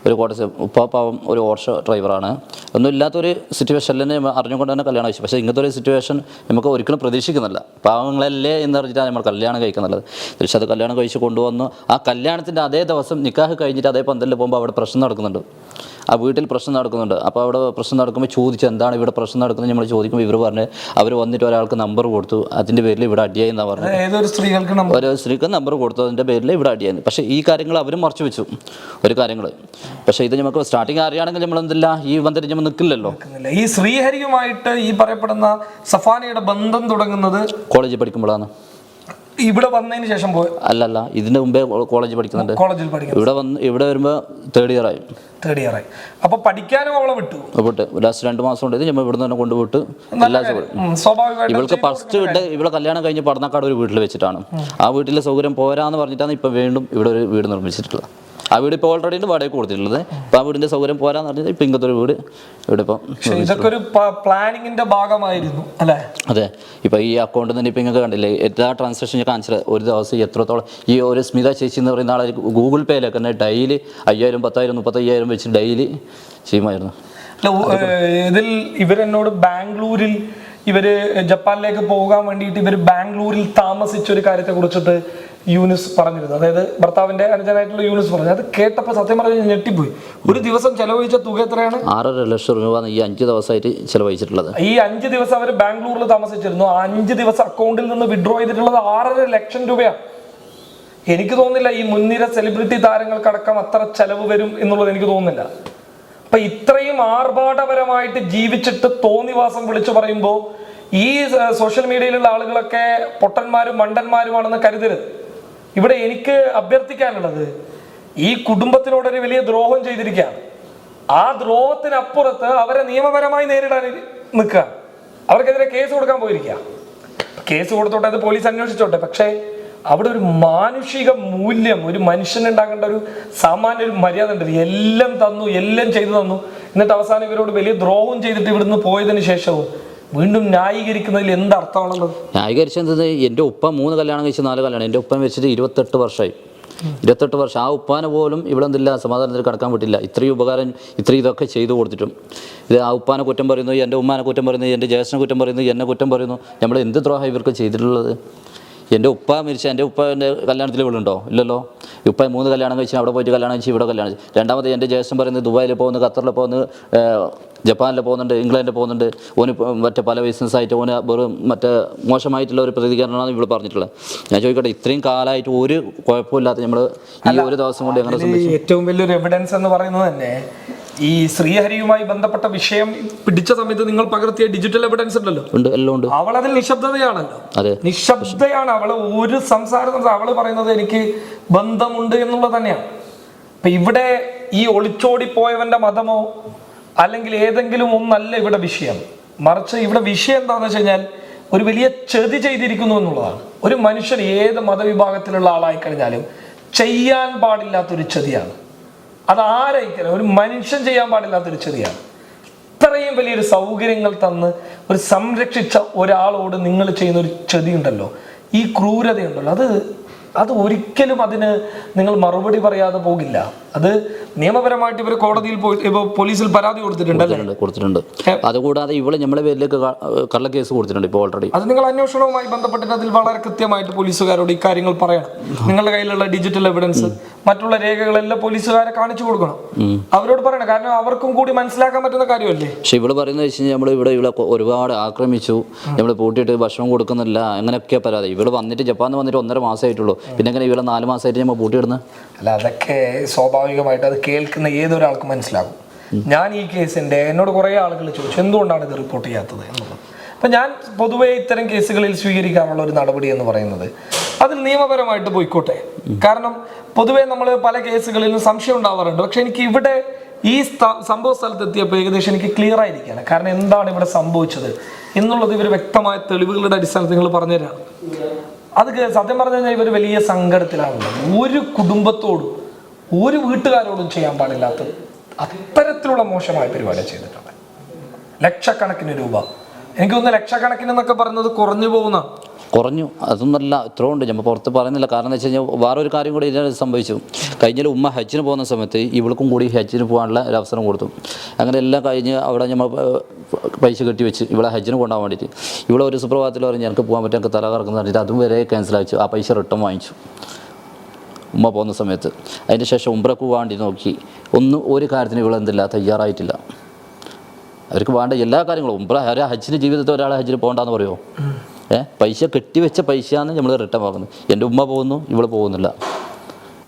ഒരു കോട്ടസ് ഉപ്പ പാവം ഒരു ഓട്ടോ ഡ്രൈവറാണ് ഒന്നും ഇല്ലാത്തൊരു സിറ്റുവേഷനിൽ തന്നെ അറിഞ്ഞുകൊണ്ട് തന്നെ കല്യാണം കഴിച്ചു. പക്ഷേ ഇങ്ങനത്തെ ഒരു സിറ്റുവേഷൻ നമുക്ക് ഒരിക്കലും പ്രതീക്ഷിക്കുന്നില്ല. പാവങ്ങളല്ലേ എന്ന് പറഞ്ഞിട്ടാണ് നമ്മൾ കല്യാണം കഴിക്കുന്നുള്ളത് പക്ഷേ അത് കല്യാണം കഴിച്ച് കൊണ്ടുവന്നു. ആ കല്യാണത്തിന്റെ അതേ ദിവസം നിക്കാഹ് കഴിഞ്ഞിട്ട് അതേ പന്തലിൽ പോകുമ്പോൾ അവിടെ പ്രശ്നം നടക്കുന്നുണ്ട്. ആ വീട്ടിൽ പ്രശ്നം നടക്കുന്നുണ്ട്. അപ്പോൾ അവിടെ പ്രശ്നം നടക്കുമ്പോൾ ചോദിച്ചു എന്താണ് ഇവിടെ പ്രശ്നം നടക്കുന്നത്? നമ്മൾ ചോദിക്കുമ്പോൾ ഇവർ പറഞ്ഞ് അവർ വന്നിട്ട് ഒരാൾക്ക് നമ്പർ കൊടുത്തു. അതിന്റെ പേരിൽ ഇവിടെ അടിയായി എന്നാണ് പറഞ്ഞത്. ഏതൊരു സ്ത്രീകൾക്ക് ഓരോ സ്ത്രീക്ക് നമ്പർ കൊടുത്തു. അതിന്റെ പേരിൽ ഇവിടെ അടിയായിരുന്നു പക്ഷേ ഈ കാര്യങ്ങൾ അവരും മറച്ചു വെച്ചു. ഒരു കാര്യങ്ങൾ. പക്ഷേ ഇത് നമുക്ക് സ്റ്റാർട്ടിങ് അറിയുകയാണെങ്കിൽ നമ്മൾ എന്തില്ല? ഈ ബന്ധത്തിൽ നമ്മൾ നിൽക്കില്ലല്ലോ. ഈ ശ്രീഹരിയുമായിട്ട് ഈ പറയപ്പെടുന്ന സഫാനയുടെ ബന്ധം തുടങ്ങുന്നത് കോളേജിൽ പഠിക്കുമ്പോഴാണ്. ഇവിടെ വന്നതിന് ശേഷം പോയി അല്ലല്ല ഇതിന്റെ മുമ്പേ കോളേജിൽ പഠിക്കുന്നുണ്ട്. കോളേജിൽ പഠിക്കും ഇവിടെ വന്ന് ഇവിടെ വരുമ്പോൾ തേർഡ് ഇയർ ആയി. തേർഡ് ഇയർ ആയി. അപ്പൊ പഠിക്കാനും അവളെ വിട്ടു. വിട്ട്. ലാസ്റ്റ് രണ്ട് മാസം ഉണ്ട് ഞമ്മ ഇവിടെ തന്നെ കൊണ്ടുപോയിട്ട് എല്ലാ ഉം, ഇവൾക്ക് ഫസ്റ്റ് വിട്ട് ഇവിടെ കല്യാണം കഴിഞ്ഞ് പടന്നക്കാട് ഒരു വീട്ടിൽ വെച്ചിട്ടാണ്. ആ വീട്ടിലെ സൗകര്യം പോരാന്ന് പറഞ്ഞിട്ടാണ് ഇപ്പൊ വീണ്ടും ഇവിടെ ഒരു വീട് നിർമ്മിച്ചിട്ടുള്ളത്. ആ വീട് ഇപ്പോൾ ഓൾറെഡി വാടകയ്ക്ക് കൊടുത്തിട്ടുള്ളത്. അപ്പോൾ ആ വീടിന്റെ സൗകര്യം പോരാന്ന് പറഞ്ഞിട്ട് ഇപ്പം ഇങ്ങനത്തെ ഒരു വീട് ഇവിടെ ഇപ്പം ഇതൊക്കെ ഒരു പ്ലാനിങ്ങിന്റെ ഭാഗമായിരുന്നു അല്ലേ? അതെ. ഇപ്പൊ ഈ അക്കൗണ്ടിൽ നിന്ന് ഇപ്പം ഇങ്ങനെ കണ്ടില്ലേ എല്ലാ ട്രാൻസാക്ഷൻ കാണിച്ചത് ഒരു ദിവസം എത്രത്തോളം ഈ ഒരു സ്മിത ചേച്ചി എന്ന് പറയുന്ന ആളെ ഗൂഗിൾ പേയിലൊക്കെ തന്നെ ഡെയിലി അയ്യായിരം പത്തായിരം മുപ്പത്തയ്യായിരം വെച്ച് ഡെയിലി ചെയ്യുമായിരുന്നു. അല്ല ഇതിൽ ഇവരെന്നോട് ബാംഗ്ലൂരിൽ ഇവർ ജപ്പാനിലേക്ക് പോകാൻ വേണ്ടിയിട്ട് ഇവർ ബാംഗ്ലൂരിൽ താമസിച്ച ഒരു കാര്യത്തെ കുറിച്ചിട്ട് യൂനിസ് പറഞ്ഞിരുന്നു അതായത് ഭർത്താവിന്റെ അനുജനായിട്ടുള്ള യൂനിസ് പറഞ്ഞു. അത് കേട്ടപ്പോൾ സത്യം പറഞ്ഞാൽ ഞെട്ടിപ്പോയി. ഒരു ദിവസം ചെലവഴിച്ച തുക എത്രയാണ്? ആറര ലക്ഷം രൂപ ഈ അഞ്ച് ദിവസമായിട്ട് ചെലവഴിച്ചിട്ടുള്ളത്. ഈ അഞ്ച് ദിവസം അവർ ബാംഗ്ലൂരിൽ താമസിച്ചിരുന്നു. ആ അഞ്ച് ദിവസം അക്കൗണ്ടിൽ നിന്ന് വിഡ്രോ ചെയ്തിട്ടുള്ളത് ആറര ലക്ഷം രൂപയാണ് എനിക്ക് തോന്നുന്നില്ല ഈ മുൻനിര സെലിബ്രിറ്റി താരങ്ങൾക്കടക്കം അത്ര ചെലവ് വരും എന്നുള്ളത് എനിക്ക് തോന്നുന്നില്ല. അപ്പൊ ഇത്രയും ആർഭാടപരമായിട്ട് ജീവിച്ചിട്ട് തോന്നിവാസം വിളിച്ചു പറയുമ്പോൾ ഈ സോഷ്യൽ മീഡിയയിലുള്ള ആളുകളൊക്കെ പൊട്ടന്മാരും മണ്ടന്മാരുമാണെന്ന് കരുതരുത്. ഇവിടെ എനിക്ക് അഭ്യർത്ഥിക്കാനുള്ളത് ഈ കുടുംബത്തിനോടൊരു വലിയ ദ്രോഹം ചെയ്തിരിക്കുകയാണ്. ആ ദ്രോഹത്തിനപ്പുറത്ത് അവരെ നിയമപരമായി നേരിടാൻ നിൽക്കുക. അവർക്കെതിരെ കേസ് കൊടുക്കാൻ പോയിരിക്കുക. കേസ് കൊടുത്തോട്ടെ അത് പോലീസ് അന്വേഷിച്ചോട്ടെ പക്ഷേ അവിടെ ഒരു മാനുഷിക മൂല്യം ഒരു മനുഷ്യനുണ്ടാകേണ്ട ഒരു സാമാന്യ ഒരു മര്യാദ ഉണ്ട്. എല്ലാം തന്നു എല്ലാം ചെയ്തു തന്നു. എന്നിട്ട് അവസാനം ഇവരോട് വലിയ ദ്രോഹം ചെയ്തിട്ട് ഇവിടുന്ന് പോയതിനു ശേഷവും വീണ്ടും ന്യായീകരിക്കുന്നതിൽ എന്ത് അർത്ഥമാണുള്ളത്? ന്യായീകരിച്ചത് എന്റെ ഉപ്പ മൂന്ന് കല്യാണം കഴിച്ച് നാല് കല്യാണം. എന്റെ ഉപ്പ വെച്ചിട്ട് ഇരുപത്തെട്ട് വർഷമായി. ഇരുപത്തെട്ട് വർഷം. ആ ഉപ്പാനെ പോലും ഇവിടെ എന്തില്ല സമാധാനത്തിൽ കടക്കാൻ പറ്റില്ല. ഇത്രയും ഉപകാരം ഇത്രയും ഇതൊക്കെ ചെയ്തു കൊടുത്തിട്ടും. ഇത് ആ ഉപ്പാനെ കുറ്റം പറയുന്നു എന്റെ ഉമ്മാനെ കുറ്റം പറയുന്നു എന്റെ ജ്യേഷ്ഠനെ കുറ്റം പറയുന്നു എന്നെ കുറ്റം പറയുന്നു. നമ്മൾ എന്ത് ദ്രോഹം ഇവർക്ക് ചെയ്തിട്ടുള്ളത്? എന്റെ ഉപ്പ മരിച്ച എന്റെ ഉപ്പന്റെ കല്യാണത്തിൽ ഇവളുണ്ടോ ഇല്ലല്ലോ. ഉപ്പ മൂന്ന് കല്യാണം കഴിച്ചു അവിടെ പോയിട്ട് കല്യാണം കഴിച്ച് ഇവിടെ കല്യാണം കഴിച്ച്. രണ്ടാമത് എന്റെ ജ്യേഷ്ഠൻ പറയുന്നത് ദുബായിൽ പോകുന്നു ഖത്തറിൽ പോകുന്നു ജപ്പാനിൽ പോകുന്നുണ്ട് ഇംഗ്ലണ്ടിൽ പോകുന്നുണ്ട്. ഓന് മറ്റേ പല ബിസിനസ്സായിട്ട് ഓന് വെറും മറ്റേ മോശമായിട്ടുള്ള ഒരു പ്രതികരണമാണ് ഇവിടെ പറഞ്ഞിട്ടുള്ളത്. ഞാൻ ചോദിക്കട്ടെ ഇത്രയും കാലമായിട്ട് ഒരു കുഴപ്പമില്ലാത്ത നമ്മൾ ഈ ഒരു ദിവസം കൊണ്ട് എങ്ങനെ ഏറ്റവും വലിയൊരു എവിഡൻസ് എന്ന് പറയുന്നത് തന്നെ ഈ ശ്രീഹരിയുമായി ബന്ധപ്പെട്ട വിഷയം പിടിച്ച സമയത്ത് നിങ്ങൾ പകർത്തിയ ഡിജിറ്റൽ എവിഡൻസ് ഉണ്ടല്ലോ. ഉണ്ട് എല്ലാം ഉണ്ട്. അവൾ അതിൽ നിശബ്ദതയാണല്ലോ. അതെ. നിശബ്ദയാണ് അവൾ ഒരു സംസാരം സംസാ- അവൾ പറയുന്നത് എനിക്ക് ബന്ധമുണ്ട് എന്നുള്ളത് തന്നെയാണ്. അപ്പൊ ഇവിടെ ഈ ഒളിച്ചോടി പോയവന്റെ മതമോ അല്ലെങ്കിൽ ഏതെങ്കിലും ഒന്നല്ല ഇവിടെ വിഷയം. മറിച്ച് ഇവിടെ വിഷയം എന്താണെന്ന് വെച്ച് കഴിഞ്ഞാൽ ഒരു വലിയ ചെതി ചെയ്തിരിക്കുന്നു എന്നുള്ളതാണ്. ഒരു മനുഷ്യൻ ഏത് മതവിഭാഗത്തിലുള്ള ആളായി കഴിഞ്ഞാലും ചെയ്യാൻ പാടില്ലാത്തൊരു ചതിയാണ്. അത് ആരായിക്കലും ഒരു മനുഷ്യൻ ചെയ്യാൻ പാടില്ലാത്തൊരു ചെറിയ ഇത്രയും വലിയൊരു സൗകര്യങ്ങൾ തന്ന് ഒരു സംരക്ഷിച്ച ഒരാളോട് നിങ്ങൾ ചെയ്യുന്ന ഒരു ചതി ഉണ്ടല്ലോ. ഈ ക്രൂരതയുണ്ടല്ലോ. അത് അത് ഒരിക്കലും അതിന് നിങ്ങൾ മറുപടി പറയാതെ പോകില്ല. അത് നിയമപരമായിട്ട് ഇവർ കോടതിയിൽ പോയി ഇപ്പോൾ പോലീസിൽ പരാതി കൊടുത്തിട്ടുണ്ട് കൊടുത്തിട്ടുണ്ട് അതുകൂടാതെ ഇവിടെ നമ്മളെ പേരിലേക്ക് കള്ള കള്ളക്കേസ് കൊടുത്തിട്ടുണ്ട് ഇപ്പോൾ ഓൾറെഡി അത് നിങ്ങൾ അന്വേഷണവുമായി ബന്ധപ്പെട്ടിട്ട് അതിൽ വളരെ കൃത്യമായിട്ട് പോലീസുകാരോട് ഇക്കാര്യങ്ങൾ പറയണം. നിങ്ങളുടെ കയ്യിലുള്ള ഡിജിറ്റൽ എവിഡൻസ് മറ്റുള്ള രേഖകളെല്ലാം പോലീസുകാരെ കാണിച്ചു കൊടുക്കണം. അവരോട് പറയണം. കാരണം അവർക്കും കൂടി മനസ്സിലാക്കാൻ പറ്റുന്ന കാര്യമല്ലേ? പക്ഷെ ഇവിടെ പറയുന്നത് വെച്ച് കഴിഞ്ഞാൽ നമ്മൾ ഇവിടെ ഇവിടെ ഒരുപാട് ആക്രമിച്ചു. നമ്മൾ പൂട്ടിയിട്ട് ഭക്ഷണം കൊടുക്കുന്നില്ല. അങ്ങനെയൊക്കെ പരാതി. ഇവിടെ വന്നിട്ട് ജപ്പാനിൽ വന്നിട്ട് ഒന്നര മാസമായിട്ടുള്ളൂ പിന്നെ എങ്ങനെ ഇവിടെ നാല് മാസമായിട്ട് നമ്മൾ പൂട്ടിയിടുന്നത് അല്ല അതൊക്കെ സ്വാഭാവികമായിട്ട് അത് കേൾക്കുന്ന ഏതൊരാൾക്ക് മനസ്സിലാകും. ഞാൻ ഈ കേസിന്റെ എന്നോട് കുറേ ആളുകൾ ചോദിച്ചു എന്തുകൊണ്ടാണ് ഇത് റിപ്പോർട്ട് ചെയ്യാത്തത്? എന്നുള്ളത്. അപ്പം ഞാൻ പൊതുവേ ഇത്തരം കേസുകളിൽ സ്വീകരിക്കാനുള്ള ഒരു നടപടി എന്ന് പറയുന്നത് അതിൽ നിയമപരമായിട്ട് പോയിക്കോട്ടെ. കാരണം പൊതുവേ നമ്മൾ പല കേസുകളിലും സംശയം ഉണ്ടാവാറുണ്ട്. പക്ഷെ എനിക്ക് ഇവിടെ ഈ സംഭവ സ്ഥലത്ത് എത്തിയപ്പോൾ ഏകദേശം എനിക്ക് ക്ലിയർ ആയിരിക്കുകയാണ്. കാരണം എന്താണ് ഇവിടെ സംഭവിച്ചത്? എന്നുള്ളത് ഇവർ വ്യക്തമായ തെളിവുകളുടെ അടിസ്ഥാനത്തിൽ നിങ്ങൾ പറഞ്ഞുതരാണ് അത് സത്യം പറഞ്ഞു കഴിഞ്ഞാൽ ഇവർ വലിയ സങ്കടത്തിലാണുള്ളത്. ഒരു കുടുംബത്തോടും ഒരു വീട്ടുകാരോടും ചെയ്യാൻ പാടില്ലാത്ത അത്തരത്തിലുള്ള മോശമായ പരിപാടി ചെയ്തിട്ടുണ്ട് ലക്ഷക്കണക്കിന് രൂപ. എനിക്ക് തോന്നുന്നു ലക്ഷക്കണക്കിന് എന്നൊക്കെ പറയുന്നത് കുറഞ്ഞു പോകുന്ന കുറഞ്ഞു. അതൊന്നല്ല ഇത്ര ഉണ്ട്. ഞമ്മ പുറത്ത് പറയുന്നില്ല. കാരണം എന്ന് വെച്ച് കഴിഞ്ഞാൽ വേറെ ഒരു കാര്യം കൂടി ഇതിനകത്ത് സംഭവിച്ചു. കഴിഞ്ഞാൽ ഉമ്മ ഹജ്ജിന് പോകുന്ന സമയത്ത് ഇവൾക്കും കൂടി ഹജ്ജിന് പോകാനുള്ള ഒരു അവസരം കൊടുത്തു. അങ്ങനെ എല്ലാം കഴിഞ്ഞ് അവിടെ നമ്മൾ പൈസ കെട്ടി വെച്ച് ഇവിടെ ഹജ്ജിന് കൊണ്ടുപോകാൻ വേണ്ടിയിട്ട്. ഇവിടെ ഒരു സുപ്രഭാതത്തിൽ പറഞ്ഞ് എനിക്ക് പോകാൻ പറ്റും എനിക്ക് തല കറക്കുന്ന പറഞ്ഞിട്ട് അതും വരെ ക്യാൻസൽ അയച്ചു ആ പൈസ റിട്ടേൺ വാങ്ങിച്ചു. ഉമ്മ പോകുന്ന സമയത്ത് അതിന് ശേഷം ഉംറക്ക് വേണ്ടി നോക്കി. ഒന്നും ഒരു കാര്യത്തിന് ഇവളെന്തില്ല തയ്യാറായിട്ടില്ല. അവർക്ക് വേണ്ട എല്ലാ കാര്യങ്ങളും. ഉംറ ഹജ്ജിന് ജീവിതത്തിൽ ഒരാൾ ഹജ്ജിന് പോകണ്ടെന്ന് പറയുമോ ഏ? പൈസ കെട്ടിവെച്ച പൈസയാണ് നമ്മൾ റിട്ടേൺ വാങ്ങുന്നത്. എന്റെ ഉമ്മ പോകുന്നു ഇവൾ പോകുന്നില്ല.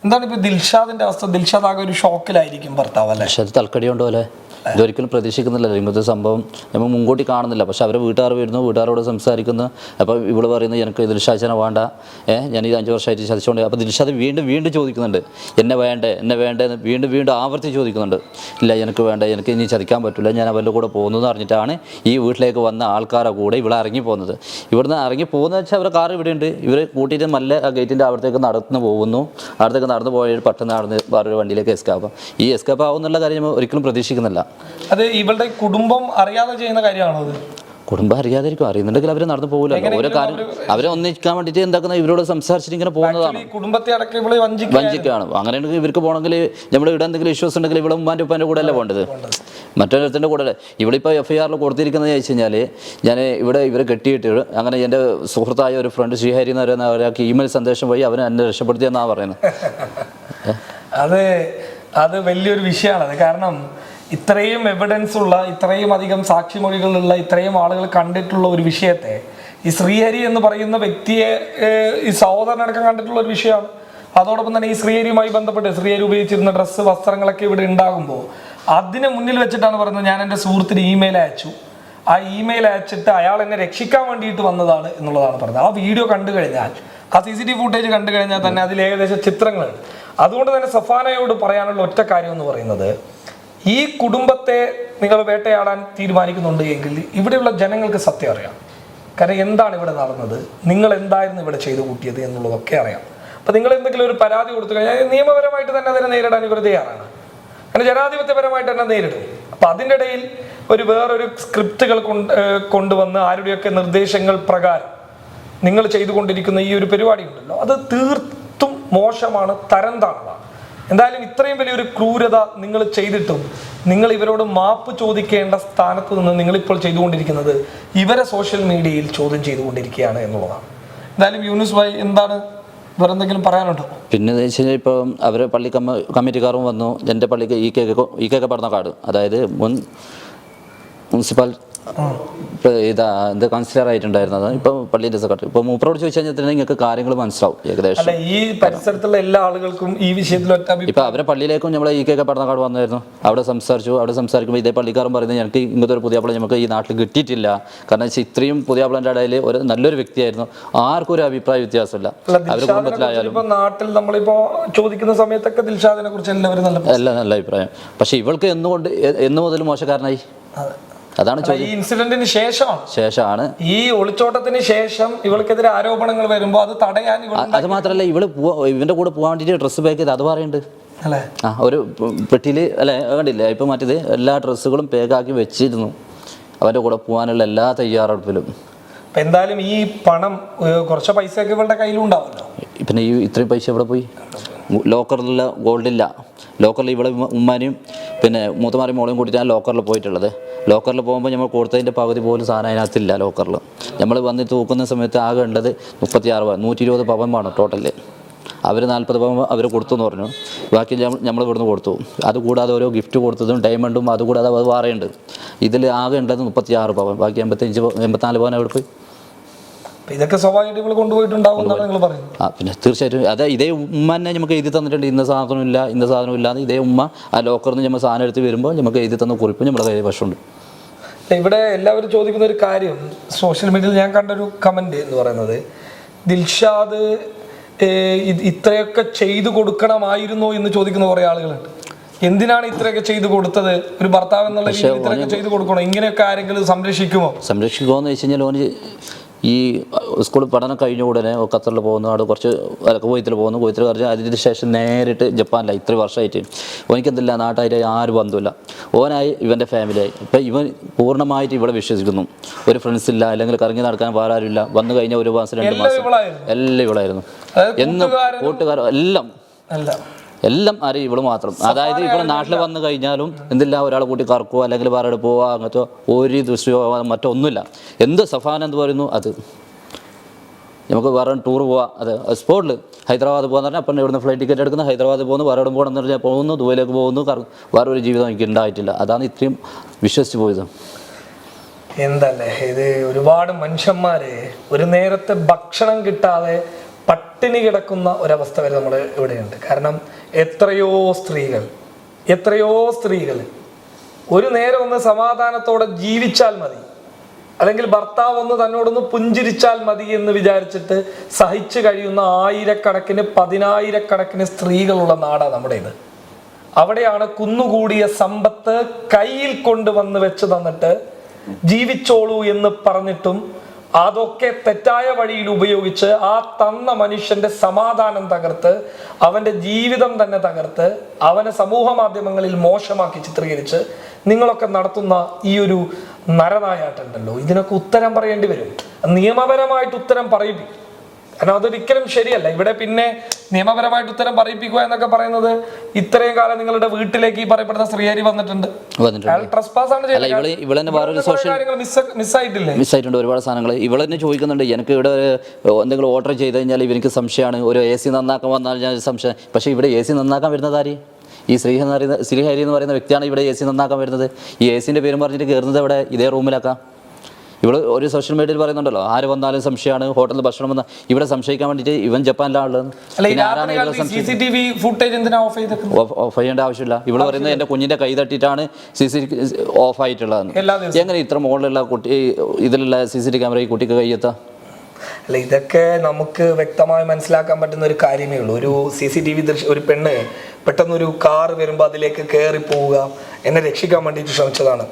എന്താണ് ഇപ്പൊ ദിൽഷാദിന്റെ അവസ്ഥ? ദിൽഷാദ് ആകെ ഒരു ഷോക്കിലായിരിക്കും ഭർത്താവ് അല്ലേ? ദിൽഷാദ് തൽക്കടി ഉണ്ടോ അല്ലേ? ഇതൊരിക്കലും പ്രതീക്ഷിക്കുന്നില്ല. ഇങ്ങനത്തെ സംഭവം നമ്മൾ മുൻകൂട്ടി കാണുന്നില്ല. പക്ഷെ അവരെ വീട്ടുകാർ വരുന്നു വീട്ടുകാരോട് സംസാരിക്കുന്നു. അപ്പോൾ ഇവൾ പറയുന്നു എനിക്ക് ദിൽഷാചന വേണ്ട. ഏഹ് ഞാൻ ഇത് അഞ്ച് വർഷമായിട്ട് ചതിച്ചുകൊണ്ട് അപ്പോൾ ദിൽഷാദ് വീണ്ടും വീണ്ടും ചോദിക്കുന്നുണ്ട്. എന്നെ വേണ്ടേ? എന്നെ വേണ്ടേ? എന്ന് വീണ്ടും വീണ്ടും ആവർത്തി ചോദിക്കുന്നുണ്ട്. ഇല്ല എനിക്ക് വേണ്ട. എനിക്ക് ഇനി ചതിക്കാൻ പറ്റില്ല. ഞാൻ അവരുടെ കൂടെ പോകുന്നു എന്ന് പറഞ്ഞിട്ടാണ് ഈ വീട്ടിലേക്ക് വന്ന ആൾക്കാരെ കൂടെ ഇവിടെ ഇറങ്ങി പോകുന്നത്. ഇവിടുന്ന് ഇറങ്ങി പോകുന്നത് വെച്ചാൽ അവരുടെ കാർ ഇവിടെ ഉണ്ട് ഇവർ കൂട്ടിയിട്ട് നല്ല ഗേറ്റിന്റെ അവിടത്തേക്ക് നടന്നു പോകുന്നു. അവിടത്തേക്ക് നടന്നു പോയ പെട്ടെന്ന് നടന്ന് വേറൊരു വണ്ടിയിലേക്ക് എസ്കാപ്പ് ഈ എസ്കാപ്പ് ആവുന്നുള്ള കാര്യം ഒരിക്കലും പ്രതീക്ഷിക്കുന്നില്ല. അത് ഇവളുടെ കുടുംബം അറിയാതെ ചെയ്യുന്ന കാര്യമാണോ അത്? കുടുംബം അറിയാതിരിക്കും. അറിയുന്നുണ്ടെങ്കിൽ അവർ നടന്നു പോകില്ല ഓരോ കാര്യം അവരെ ഒന്നിക്കാൻ വേണ്ടിയിട്ട് എന്താക്കുന്ന ഇവരോട് സംസാരിച്ചിട്ട് ഇങ്ങനെ പോകുന്നതാണ്. കുടുംബത്തെ വഞ്ചിക്കാണ് അങ്ങനെയാണെങ്കിൽ ഇവർക്ക് പോകണമെങ്കിൽ നമ്മൾ ഇവിടെ എന്തെങ്കിലും ഇഷ്യൂസ് ഉണ്ടെങ്കിൽ ഇവിടെ ഉമ്മാന്റെ ഉപ്പാന്റെ കൂടെ അല്ലേ പോകേണ്ടത്? മറ്റൊരുത്തിന്റെ കൂടെ അല്ലേ? ഇവിടെ ഇപ്പോൾ എഫ് ഐ ആറിൽ കൊടുത്തിരിക്കുന്നത് ചോദിച്ചു കഴിഞ്ഞാൽ ഞാൻ ഇവിടെ ഇവരെ കെട്ടിയിട്ട് അങ്ങനെ എന്റെ സുഹൃത്തായ ഒരു ഫ്രണ്ട് ശ്രീഹരി എന്ന് പറയുന്ന ഒരാൾക്ക് ഇമെയിൽ സന്ദേശം വഴി അവനെ എന്നെ രക്ഷപ്പെടുത്തിയെന്നാണ് പറയുന്നത്? അത് അത് വലിയൊരു വിഷയമാണ്. കാരണം ഇത്രയും എവിഡൻസ് ഉള്ള ഇത്രയും അധികം സാക്ഷിമൊഴികളുള്ള ഇത്രയും ആളുകൾ കണ്ടിട്ടുള്ള ഒരു വിഷയത്തെ ഈ ശ്രീഹരി എന്ന് പറയുന്ന വ്യക്തിയെ ഈ സഹോദരനടക്കം കണ്ടിട്ടുള്ള ഒരു വിഷയമാണ്. അതോടൊപ്പം തന്നെ ഈ ശ്രീഹരിയുമായി ബന്ധപ്പെട്ട് ശ്രീഹരി ഉപയോഗിച്ചിരുന്ന ഡ്രസ്സ് വസ്ത്രങ്ങളൊക്കെ ഇവിടെ ഉണ്ടാകുമ്പോൾ അതിനെ മുന്നിൽ വെച്ചിട്ടാണ് പറയുന്നത് ഞാൻ എന്റെ സുഹൃത്തിന് ഇമെയിൽ അയച്ചു. ആ ഇമെയിൽ അയച്ചിട്ട് അയാൾ എന്നെ രക്ഷിക്കാൻ വേണ്ടിയിട്ട് വന്നതാണ് എന്നുള്ളതാണ് പറഞ്ഞത്. ആ വീഡിയോ കണ്ടു കഴിഞ്ഞാൽ ആ സി സി ടി ഫുട്ടേജ് കണ്ടു കഴിഞ്ഞാൽ തന്നെ അതിൽ ഏകദേശം ചിത്രങ്ങളുണ്ട്. അതുകൊണ്ട് തന്നെ സഫാനയോട് പറയാനുള്ള ഒറ്റ കാര്യം എന്ന് പറയുന്നത് ഈ കുടുംബത്തെ നിങ്ങൾ വേട്ടയാടാൻ തീരുമാനിക്കുന്നുണ്ട് എങ്കിൽ ഇവിടെയുള്ള ജനങ്ങൾക്ക് സത്യം അറിയാം. കാരണം എന്താണ് ഇവിടെ നടന്നത്? നിങ്ങൾ എന്തായിരുന്നു ഇവിടെ ചെയ്തു കൂട്ടിയത് എന്നുള്ളതൊക്കെ അറിയാം. അപ്പൊ നിങ്ങൾ എന്തെങ്കിലും ഒരു പരാതി കൊടുത്തു കഴിഞ്ഞാൽ നിയമപരമായിട്ട് തന്നെ അതിനെ നേരിടാൻ ഇവർ തയ്യാറാണ്. അങ്ങനെ ജനാധിപത്യപരമായിട്ട് തന്നെ നേരിടും. അപ്പൊ അതിന്റെ ഇടയിൽ ഒരു വേറൊരു സ്ക്രിപ്റ്റുകൾ കൊണ്ട് കൊണ്ടുവന്ന് ആരുടെയൊക്കെ നിർദ്ദേശങ്ങൾ പ്രകാരം നിങ്ങൾ ചെയ്തുകൊണ്ടിരിക്കുന്ന ഈ ഒരു പരിപാടി ഉണ്ടല്ലോ അത് തീർത്തും മോശമാണ് തരം താഴ്ന്നതാണ് എന്തായാലും ഇത്രയും വലിയൊരു ക്രൂരത നിങ്ങൾ ചെയ്തിട്ടും നിങ്ങൾ ഇവരോട് മാപ്പ് ചോദിക്കേണ്ട സ്ഥാനത്ത് നിന്ന് നിങ്ങളിപ്പോൾ ചെയ്തുകൊണ്ടിരിക്കുന്നത് ഇവരെ സോഷ്യൽ മീഡിയയിൽ ചോദ്യം ചെയ്തുകൊണ്ടിരിക്കുകയാണ് എന്നുള്ളതാണ്. എന്തായാലും യൂനുസ് ഭായി എന്താണ് വേറെ എന്തെങ്കിലും പറയാനുണ്ടോ? പിന്നെ എന്ന് ഇപ്പം അവരെ പള്ളി കമ്മ കമ്മിറ്റിക്കാരും വന്നു. എന്റെ പള്ളിക്ക് ഈ കേക്ക് ഈ കേക്ക് പറഞ്ഞ കാർഡ്. അതായത് മുൻ മുനിസിപ്പൽ ഇപ്പോൾ ഇതാ എന്ത് കൗൺസിലർ ആയിട്ടുണ്ടായിരുന്നത് ഇപ്പോൾ പള്ളീന്റെ സെക്രട്ടറി ഇപ്പോൾ മൂപ്പറോട് ചോദിച്ചു കഴിഞ്ഞാൽ നിങ്ങൾക്ക് കാര്യങ്ങൾ മനസ്സിലാവും ഏകദേശം. ഈ പരിസരത്തുള്ള എല്ലാ ആളുകൾക്കും ഈ വിഷയത്തിൽ ഒറ്റ അഭിപ്രായം. ഇപ്പം അവരെ പള്ളിയിലേക്കും നമ്മൾ ഈ കെ പഠന കാർഡ് വന്നായിരുന്നു. അവിടെ സംസാരിച്ചു. അവിടെ സംസാരിക്കുമ്പോൾ ഇതേ പള്ളിക്കാരൻ പറയുന്നത് ഞങ്ങൾക്ക് ഇങ്ങനത്തെ ഒരു പുതിയ പ്ലാൻ നമുക്ക് ഈ നാട്ടിൽ കിട്ടിയിട്ടില്ല. കാരണം വെച്ചാൽ ഇത്രയും പുതിയ പ്ലാന്റെ ഇടയിൽ ഒരു നല്ലൊരു വ്യക്തിയായിരുന്നു. ആർക്കും ഒരു അഭിപ്രായ വ്യത്യാസമില്ല. അല്ല, കുടുംബത്തിലായാലും നാട്ടിൽ നമ്മളിപ്പോൾ ചോദിക്കുന്ന സമയത്തൊക്കെ ദിൽഷാദിനെ കുറിച്ച് എല്ലാവരും നല്ല നല്ല അഭിപ്രായം. പക്ഷേ ഇവൾക്ക് എന്നുകൊണ്ട് എന്നു മുതൽ മോശക്കാരനായി. അതെ. അതാണ് ഈ ഇൻസിഡന്റിന് ശേഷമാണ് ശേഷമാണ്. ഈ ഒളിച്ചോട്ടത്തിന് ശേഷം ഇവൾക്കെതിരെ ആരോപണങ്ങൾ വരുമ്പോൾ അത് തടയാൻ അത് മാത്രമല്ല ഇവൾ ഇവന്റെ കൂടെ പോകാൻ വേണ്ടിട്ട് ഡ്രസ്സ് പാക്ക് ചെയ്ത് അത് പറയുന്നുണ്ട് ആ ഒരു പെട്ടിയിൽ അല്ലെ കണ്ടില്ലേ? ഇപ്പൊ മറ്റേത് എല്ലാ ഡ്രസ്സുകളും പാക്കാക്കി വെച്ചിരുന്നു. അവന്റെ കൂടെ പോകാനുള്ള എല്ലാ തയ്യാറെടുപ്പിലും. എന്തായാലും ഈ പണം കുറച്ച് പൈസയൊക്കെ ഇവളുടെ കയ്യിലും ഉണ്ടാവുമല്ലോ പിന്നെ ഈ ഇത്രയും പൈസ എവിടെ പോയി? ലോക്കറിലുള്ള ഗോൾഡില്ല. ലോക്കറിൽ ഇവിടെ ഉമ്മാനും പിന്നെ മൂത്തമാരും മോളെയും കൂട്ടിയിട്ടാണ് ലോക്കറിൽ പോയിട്ടുള്ളത്. ലോക്കറിൽ പോകുമ്പോൾ നമ്മൾ കൊടുത്തതിന്റെ പകുതി പോലും സാധനം അതിനകത്തില്ല ലോക്കറിൽ. നമ്മൾ വന്ന് തൂക്കുന്ന സമയത്ത് ആകെ ഉള്ളത് മുപ്പത്തി ആറ് പവൻ നൂറ്റി ഇരുപത് പവൻ വേണം ടോട്ടൽ അവർ നാൽപ്പത് പവൻ അവർ കൊടുത്തു എന്ന് പറഞ്ഞു. ബാക്കി നമ്മൾ ഇവിടുന്ന് കൊടുത്തു. അതുകൂടാതെ ഓരോ ഗിഫ്റ്റ് കൊടുത്തതും ഡയമണ്ടും അതുകൂടാതെ അത് വാറയുണ്ട്. ഇതിൽ ആകെ ഉള്ളത് മുപ്പത്തി ആറ് പവൻ ബാക്കി എൺപത്തഞ്ച് എൺപത്തിനാല് പവൻ അവിടെ പോയി? ഇതൊക്കെ സ്വാഭാവികമായിട്ട് നിങ്ങൾ കൊണ്ടുപോയിട്ടുണ്ടാവും എന്നാണ് നിങ്ങൾ പറയുന്നത്. ആ പിന്നെ തീർച്ചയായിട്ടും. അതെ ഇതേ ഉമ്മ തന്നെ നമുക്ക് എഴുതി തന്നിട്ടുണ്ട്. ഇന്ന സാധനം ഇല്ല ഇന്ന സാധനം ഇല്ലാന്ന് ഇതേ ഉമ്മ ആ ലോക്കറിൽ നിന്ന് നമ്മൾ സാധനം എടുത്ത് വരുമ്പോൾ നമുക്ക് എഴുതി തന്ന കുറിപ്പ് നമ്മുടെ കയ്യിൽ വശമുണ്ട്. ഇവിടെ എല്ലാവരും ചോദിക്കുന്ന ഒരു കാര്യം സോഷ്യൽ മീഡിയയിൽ ഞാൻ കണ്ട ഒരു കമന്റ് എന്ന് പറയുന്നത് ദിൽഷാദ് ഇത്രയൊക്കെ ചെയ്തു കൊടുക്കണമായിരുന്നോ എന്ന് ചോദിക്കുന്ന കുറെ ആളുകളുണ്ട്. എന്തിനാണ് ഇത്രയൊക്കെ ചെയ്തു കൊടുത്തത്? ഒരു ഭർത്താവ് എന്നുള്ള രീതിയിൽ ഇത്രയൊക്കെ ചെയ്തു കൊടുക്കണോ? ഇങ്ങനെയൊക്കെ ആരെങ്കിലും സംരക്ഷിക്കുമോ? സംരക്ഷിക്കുമോ എന്ന് വെച്ച് കഴിഞ്ഞാൽ ഓന് ഈ സ്കൂൾ പഠനം കഴിഞ്ഞ ഉടനെ ഖത്തറിൽ പോകുന്നു അവിടെ കുറച്ച് അല്ല, കൊയ്ത്തിൽ പോകുന്നു. കൊയ്ത്തിൽ കുറച്ച് അതിന് ശേഷം നേരിട്ട് ജപ്പാനിലായി. ഇത്ര വർഷമായിട്ട്. ഓനിക്കെന്തില്ല നാട്ടായിട്ട് ആരും ബന്ധമില്ല ഓനായി ഇവന്റെ ഫാമിലിയായി. ഇപ്പം ഇവൻ പൂർണമായിട്ട് ഇവിടെ വിശ്വസിക്കുന്നു. ഒരു ഫ്രണ്ട്സ് ഇല്ല അല്ലെങ്കിൽ കറങ്ങി നടക്കാൻ പാടാറില്ല വന്നു കഴിഞ്ഞാൽ ഒരു മാസം രണ്ട് മാസം. എല്ലാം ഇവളായിരുന്നു. എന്ന് എന്നും കൂട്ടുകാരോ എല്ലാം. എല്ലാം അറിയും ഇവൾ മാത്രം. അതായത് ഇവിടെ നാട്ടിൽ വന്നു കഴിഞ്ഞാലും എന്തില്ല ഒരാളെ കൂട്ടി കറക്കുവോ അല്ലെങ്കിൽ വേറെ പോവുക അങ്ങനത്തെ ഒരു ദൃശ്യമോ മറ്റോ ഒന്നുമില്ല എന്ത് സഫാൻ എന്ന് പറയുന്നു? അത്. നമുക്ക് വേറെ ടൂർ പോവാം. അത് സ്പോട്ടിൽ ഹൈദരാബാദ് പോകാന്ന് പറഞ്ഞാൽ അപ്പം ഇവിടുന്ന് ഫ്ലൈറ്റ് ടിക്കറ്റ് എടുക്കുന്ന ഹൈദരാബാദ് പോകുന്നു വേറെ പോകണം എന്ന് പറഞ്ഞാൽ പോകുന്നു ദുബൈയിലേക്ക് പോകുന്നു വേറെ ഒരു ജീവിതം എനിക്ക് ഉണ്ടായിട്ടില്ല. അതാണ് ഇത്രയും വിശ്വസിച്ച് പോയത്. എന്തല്ലേ? ഇത് ഒരുപാട് മനുഷ്യന്മാര് ഒരു നേരത്തെ ഭക്ഷണം കിട്ടാതെ പട്ടിണി കിടക്കുന്ന ഒരവസ്ഥ വരെ നമ്മൾ ഇവിടെയുണ്ട്. കാരണം എത്രയോ സ്ത്രീകൾ എത്രയോ സ്ത്രീകൾ ഒരു നേരം ഒന്ന് സമാധാനത്തോടെ ജീവിച്ചാൽ മതി. അല്ലെങ്കിൽ ഭർത്താവ് ഒന്ന് തന്നോടൊന്ന് പുഞ്ചിരിച്ചാൽ മതി എന്ന് വിചാരിച്ചിട്ട് സഹിച്ചു കഴിയുന്ന ആയിരക്കണക്കിന് പതിനായിരക്കണക്കിന് സ്ത്രീകളുള്ള നാടാണ് നമ്മുടെ ഇത് അവിടെയാണ് കുന്നുകൂടിയ സമ്പത്ത് കയ്യിൽ കൊണ്ടുവന്ന് വെച്ച് തന്നിട്ട് ജീവിച്ചോളൂ എന്ന് പറഞ്ഞിട്ടും അതൊക്കെ തെറ്റായ വഴിയിൽ ഉപയോഗിച്ച് ആ തന്ന മനുഷ്യന്റെ സമാധാനം തകർത്ത് അവന്റെ ജീവിതം തന്നെ തകർത്ത് അവനെ സമൂഹ മാധ്യമങ്ങളിൽ മോശമാക്കി ചിത്രീകരിച്ച് നിങ്ങളൊക്കെ നടത്തുന്ന ഈ ഒരു നരനായാട്ടുണ്ടല്ലോ ഇതിനൊക്കെ ഉത്തരം പറയേണ്ടി വരും. നിയമപരമായിട്ട് ഉത്തരം പറയിപ്പിക്കും. കാരണം അതൊരിക്കലും ശരിയല്ല. ഇവിടെ പിന്നെ നിയമപരമായിട്ട് ഉത്തരം പറയിപ്പിക്കുക എന്നൊക്കെ പറയുന്നത് ഇത്രയും കാലം നിങ്ങളുടെ വീട്ടിലേക്ക് ഈ പറയപ്പെടുന്ന ശ്രീഹരി വന്നിട്ടുണ്ട്. മിസ്സായിട്ടുണ്ട് ഒരുപാട് സാധനങ്ങൾ ഇവൾ തന്നെ ചോദിക്കുന്നുണ്ട് എനിക്ക് ഇവിടെ എന്തെങ്കിലും ഓർഡർ ചെയ്ത് കഴിഞ്ഞാൽ ഇവർക്ക് സംശയമാണ്. ഒരു എ സി നന്നാക്കാൻ വന്നാൽ ഞാൻ സംശയം. പക്ഷേ ഇവിടെ എ സി നന്നാക്കാൻ വരുന്നത് ആര്? ഈ ശ്രീഹരി എന്ന് പറയുന്ന ശ്രീഹരി എന്ന് പറയുന്ന വ്യക്തിയാണ് ഇവിടെ എ സി നന്നാക്കാൻ വരുന്നത്. ഈ എ സിന്റെ പേരും പറഞ്ഞിട്ട് കയറുന്നത് ഇവിടെ ഇതേ റൂമിലാക്കാം ഇവിടെ ഒരു സോഷ്യൽ മീഡിയയിൽ പറയുന്നുണ്ടല്ലോ ആര് വന്നാലും സംശയമാണ് ഹോട്ടലിൽ ഭക്ഷണം വന്ന ഇവിടെ സംശയിക്കാൻ വേണ്ടിയിട്ട് ഇവൻ ജപ്പാനിലാണുള്ളത് ഓഫ് ചെയ്യേണ്ട ആവശ്യമില്ല. ഇവിടെ പറയുന്നത് എന്റെ കുഞ്ഞിന്റെ കൈ തട്ടിയിട്ടാണ് സി സി ഓഫ് ആയിട്ടുള്ളതെന്ന് എങ്ങനെ ഇത്ര മുകളിലുള്ള കുട്ടി ഇതിലുള്ള സി സി ടി ക്യാമറ ഈ കുട്ടിക്ക് കയ്യെത്താം അല്ല ഇതൊക്കെ നമുക്ക് വ്യക്തമായി മനസ്സിലാക്കാൻ പറ്റുന്ന ഒരു കാര്യമേ ഉള്ളൂ. ഒരു സി സി ടി വി ദൃശ്യം ഒരു പെണ്ണ് പെട്ടെന്ന് ഒരു കാർ വരുമ്പോൾ അതിലേക്ക് കയറി പോവുക എന്നെ രക്ഷിക്കാൻ വേണ്ടിയിട്ട് ശ്രമിച്ചതാണ്.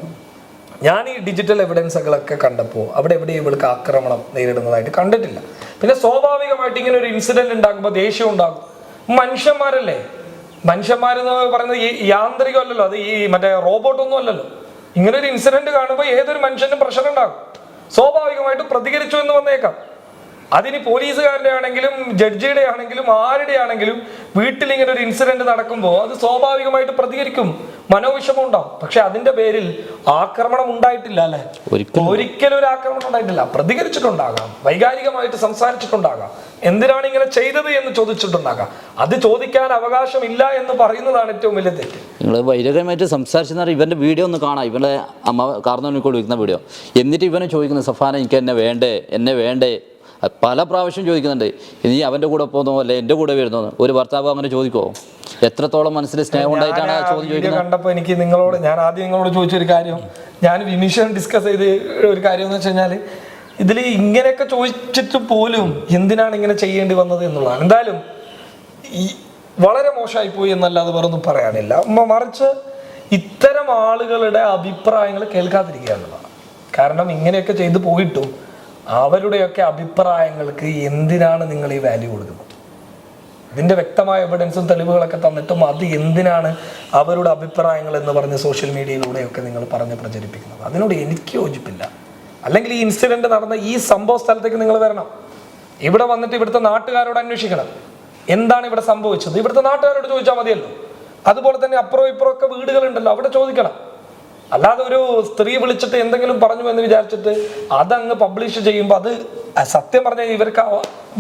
ഞാൻ ഈ ഡിജിറ്റൽ എവിഡൻസുകളൊക്കെ കണ്ടപ്പോൾ അവിടെ എവിടെ ഇവൾക്ക് ആക്രമണം നേരിടുന്നതായിട്ട് കണ്ടിട്ടില്ല. പിന്നെ സ്വാഭാവികമായിട്ട് ഇങ്ങനെ ഒരു ഇൻസിഡന്റ് ഉണ്ടാകുമ്പോൾ ദേഷ്യം ഉണ്ടാകും. മനുഷ്യന്മാരല്ലേ? മനുഷ്യന്മാരെന്ന് പറയുന്നത് ഈ യാന്ത്രികമല്ലല്ലോ അത് ഈ മറ്റേ റോബോട്ടൊന്നും അല്ലല്ലോ. ഇങ്ങനെ ഒരു ഇൻസിഡന്റ് കാണുമ്പോൾ ഏതൊരു മനുഷ്യനും പ്രഷർ ഉണ്ടാകും. സ്വാഭാവികമായിട്ടും പ്രതികരിച്ചു എന്ന് വന്നേക്കാം. അതിന് പോലീസുകാരുടെ ആണെങ്കിലും ജഡ്ജിയുടെ ആണെങ്കിലും ആരുടെ ആണെങ്കിലും വീട്ടിൽ ഇങ്ങനെ ഒരു ഇൻസിഡന്റ് നടക്കുമ്പോൾ അത് സ്വാഭാവികമായിട്ട് പ്രതികരിക്കും. മനോവിഷമം ഉണ്ടാവും പക്ഷെ അതിന്റെ പേരിൽ ആക്രമണം ഉണ്ടായിട്ടില്ല അല്ലെ? ഒരിക്കലും. ഒരു ആക്രമണം ഉണ്ടായിട്ടില്ല. പ്രതികരിച്ചിട്ടുണ്ടാകാം. വൈകാരികമായിട്ട് സംസാരിച്ചിട്ടുണ്ടാകാം. എന്തിനാണ് ഇങ്ങനെ ചെയ്തത് എന്ന് ചോദിച്ചിട്ടുണ്ടാകാം. അത് ചോദിക്കാൻ അവകാശമില്ല എന്ന് പറയുന്നതാണ് ഏറ്റവും വലിയ തെറ്റ്. നിങ്ങൾ വൈരകരമായിട്ട് സംസാരിച്ചെന്ന് പറഞ്ഞാൽ ഇവന്റെ വീഡിയോ ഒന്ന് കാണാം. ഇവന്റെ അമ്മ കാർന്നോണിക്കോട് വിൽക്കുന്ന വീഡിയോ. എന്നിട്ട് ഇവനെ ചോദിക്കുന്നത് സഫാന എനിക്ക് എന്നെ വേണ്ടേ? എന്നെ വേണ്ടേ? പല പ്രാവശ്യം ചോദിക്കുന്നുണ്ട് നീ അവന്റെ കൂടെ പോകുന്നോ അല്ലെ എന്റെ കൂടെ വരുന്നോ? ഒരു ഭർത്താവ് അങ്ങനെ ചോദിക്കുമോ എത്രത്തോളം മനസ്സിൽ സ്നേഹം ഉണ്ടായിട്ടാണ് ചോദ്യം ചോദിക്കുന്നത്? കണ്ടപ്പോൾ എനിക്ക് നിങ്ങളോട് ഞാൻ ആദ്യം നിങ്ങളോട് ചോദിച്ചൊരു കാര്യം. ഞാൻ വിനിഷൻ ഡിസ്കസ് ചെയ്ത് ഒരു കാര്യം എന്ന് വെച്ച് കഴിഞ്ഞാൽ ഇതിൽ ഇങ്ങനെയൊക്കെ ചോദിച്ചിട്ട് പോലും എന്തിനാണ് ഇങ്ങനെ ചെയ്യേണ്ടി വന്നത് എന്നുള്ളതാണ്. എന്തായാലും ഈ വളരെ മോശമായി പോയി എന്നല്ലാതെ വേറെ ഒന്നും പറയാനില്ല മറിച്ച് ഇത്തരം ആളുകളുടെ അഭിപ്രായങ്ങൾ കേൾക്കാതിരിക്കുക എന്നുള്ളതാണ്. കാരണം ഇങ്ങനെയൊക്കെ ചെയ്തു പോയിട്ടും അവരുടെയൊക്കെ അഭിപ്രായങ്ങൾക്ക് എന്തിനാണ് നിങ്ങൾ ഈ വാല്യൂ കൊടുക്കുന്നത്? ഇതിന്റെ വ്യക്തമായ എവിഡൻസും തെളിവുകളൊക്കെ തന്നിട്ടും അത് എന്തിനാണ് അവരുടെ അഭിപ്രായങ്ങൾ എന്ന് പറഞ്ഞ് സോഷ്യൽ മീഡിയയിലൂടെയൊക്കെ നിങ്ങൾ പറഞ്ഞ് പ്രചരിപ്പിക്കുന്നത്. അതിനോട് എനിക്ക് യോജിപ്പില്ല. അല്ലെങ്കിൽ ഈ ഇൻസിഡന്റ് നടന്ന ഈ സംഭവ സ്ഥലത്തേക്ക് നിങ്ങൾ വരണം. ഇവിടെ വന്നിട്ട് ഇവിടുത്തെ നാട്ടുകാരോട് അന്വേഷിക്കണം. എന്താണ് ഇവിടെ സംഭവിച്ചത്? ഇവിടുത്തെ നാട്ടുകാരോട് ചോദിച്ചാൽ മതിയല്ലോ. അതുപോലെ തന്നെ അപ്പുറം ഇപ്പുറം ഒക്കെ വീടുകളുണ്ടല്ലോ. അവിടെ ചോദിക്കണം. അല്ലാതെ ഒരു സ്ത്രീ വിളിച്ചിട്ട് എന്തെങ്കിലും പറഞ്ഞു എന്ന് വിചാരിച്ചിട്ട് അതങ്ങ് പബ്ലിഷ് ചെയ്യുമ്പോൾ അത് സത്യം പറഞ്ഞാൽ ഇവർക്ക്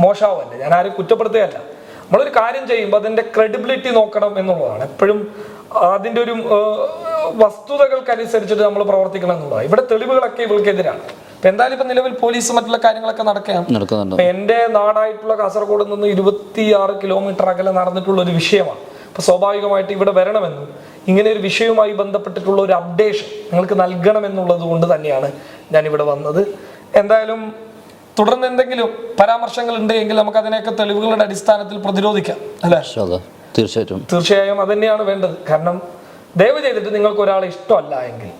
മോശമാവല്ലേ? ഞാൻ ആരും കുറ്റപ്പെടുത്തുകയല്ല. നമ്മളൊരു കാര്യം ചെയ്യുമ്പോൾ അതിന്റെ ക്രെഡിബിലിറ്റി നോക്കണം എന്നുള്ളതാണ്. എപ്പോഴും അതിന്റെ ഒരു വസ്തുതകൾക്കനുസരിച്ചിട്ട് നമ്മൾ പ്രവർത്തിക്കണം എന്നുള്ളതാണ്. ഇവിടെ തെളിവുകളൊക്കെ ഇവൾക്കെതിരാണ്. ഇപ്പൊ എന്തായാലും ഇപ്പൊ നിലവിൽ പോലീസ് മറ്റുള്ള കാര്യങ്ങളൊക്കെ നടക്കുകയാണ്. എന്റെ നാടായിട്ടുള്ള കാസർഗോഡ് നിന്ന് ഇരുപത്തിയാറ് കിലോമീറ്റർ അകലെ നടന്നിട്ടുള്ള ഒരു വിഷയമാണ്. അപ്പൊ സ്വാഭാവികമായിട്ട് ഇവിടെ വരണമെന്നും ഇങ്ങനെ ഒരു വിഷയവുമായി ബന്ധപ്പെട്ടിട്ടുള്ള ഒരു അപ്ഡേഷൻ നിങ്ങൾക്ക് നൽകണമെന്നുള്ളത് കൊണ്ട് തന്നെയാണ് ഞാൻ ഇവിടെ വന്നത്. എന്തായാലും തുടർന്ന് എന്തെങ്കിലും പരാമർശങ്ങൾ ഉണ്ട് എങ്കിൽ നമുക്ക് അതിനെയൊക്കെ തെളിവുകളുടെ അടിസ്ഥാനത്തിൽ പ്രതിരോധിക്കാം അല്ലേ? തീർച്ചയായിട്ടും. തീർച്ചയായും അത് തന്നെയാണ് വേണ്ടത്. കാരണം ദയവ് ചെയ്തിട്ട് നിങ്ങൾക്ക് ഒരാളെ ഇഷ്ടമല്ല എങ്കിൽ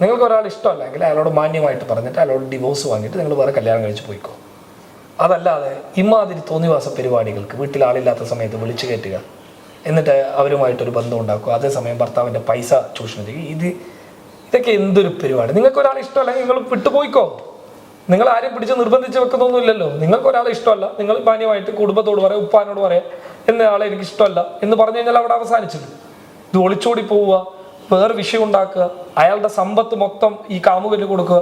നിങ്ങൾക്ക് ഒരാൾ ഇഷ്ടമല്ല എങ്കിൽ അയാളോട് മാന്യമായിട്ട് പറഞ്ഞിട്ട് അയാളോട് ഡിവോഴ്സ് വാങ്ങിയിട്ട് നിങ്ങൾ വേറെ കല്യാണം കഴിച്ച് പോയിക്കോ. അതല്ലാതെ ഇമാതിരി തോന്നിവാസ പരിപാടികൾക്ക് വീട്ടിൽ ആളില്ലാത്ത സമയത്ത് വിളിച്ചു കയറ്റുക എന്നിട്ട് അവരുമായിട്ടൊരു ബന്ധം ഉണ്ടാക്കുക അതേസമയം ഭർത്താവിന്റെ പൈസ ചൂഷണം ചെയ്യും ഇത് ഇതൊക്കെ എന്തൊരു പരിപാടി? നിങ്ങൾക്ക് ഒരാളെ ഇഷ്ടമല്ല നിങ്ങൾ വിട്ടുപോയിക്കോ? നിങ്ങൾ ആരും പിടിച്ച് നിർബന്ധിച്ച് വെക്കുന്നൊന്നുമില്ലല്ലോ. നിങ്ങൾക്ക് ഒരാളെ ഇഷ്ടമല്ല നിങ്ങൾ മാന്യമായിട്ട് കുടുംബത്തോട് പറയാം ഉപ്പാനോട് പറയാം എന്ന ആളെ എനിക്ക് ഇഷ്ടമല്ല എന്ന് പറഞ്ഞു കഴിഞ്ഞാൽ അവിടെ അവസാനിച്ചത് ഇത് ഒളിച്ചോടി പോവുക വേറെ വിഷയം ഉണ്ടാക്കുക അയാളുടെ സമ്പത്ത് മൊത്തം ഈ കാമുകന് കൊടുക്കുക.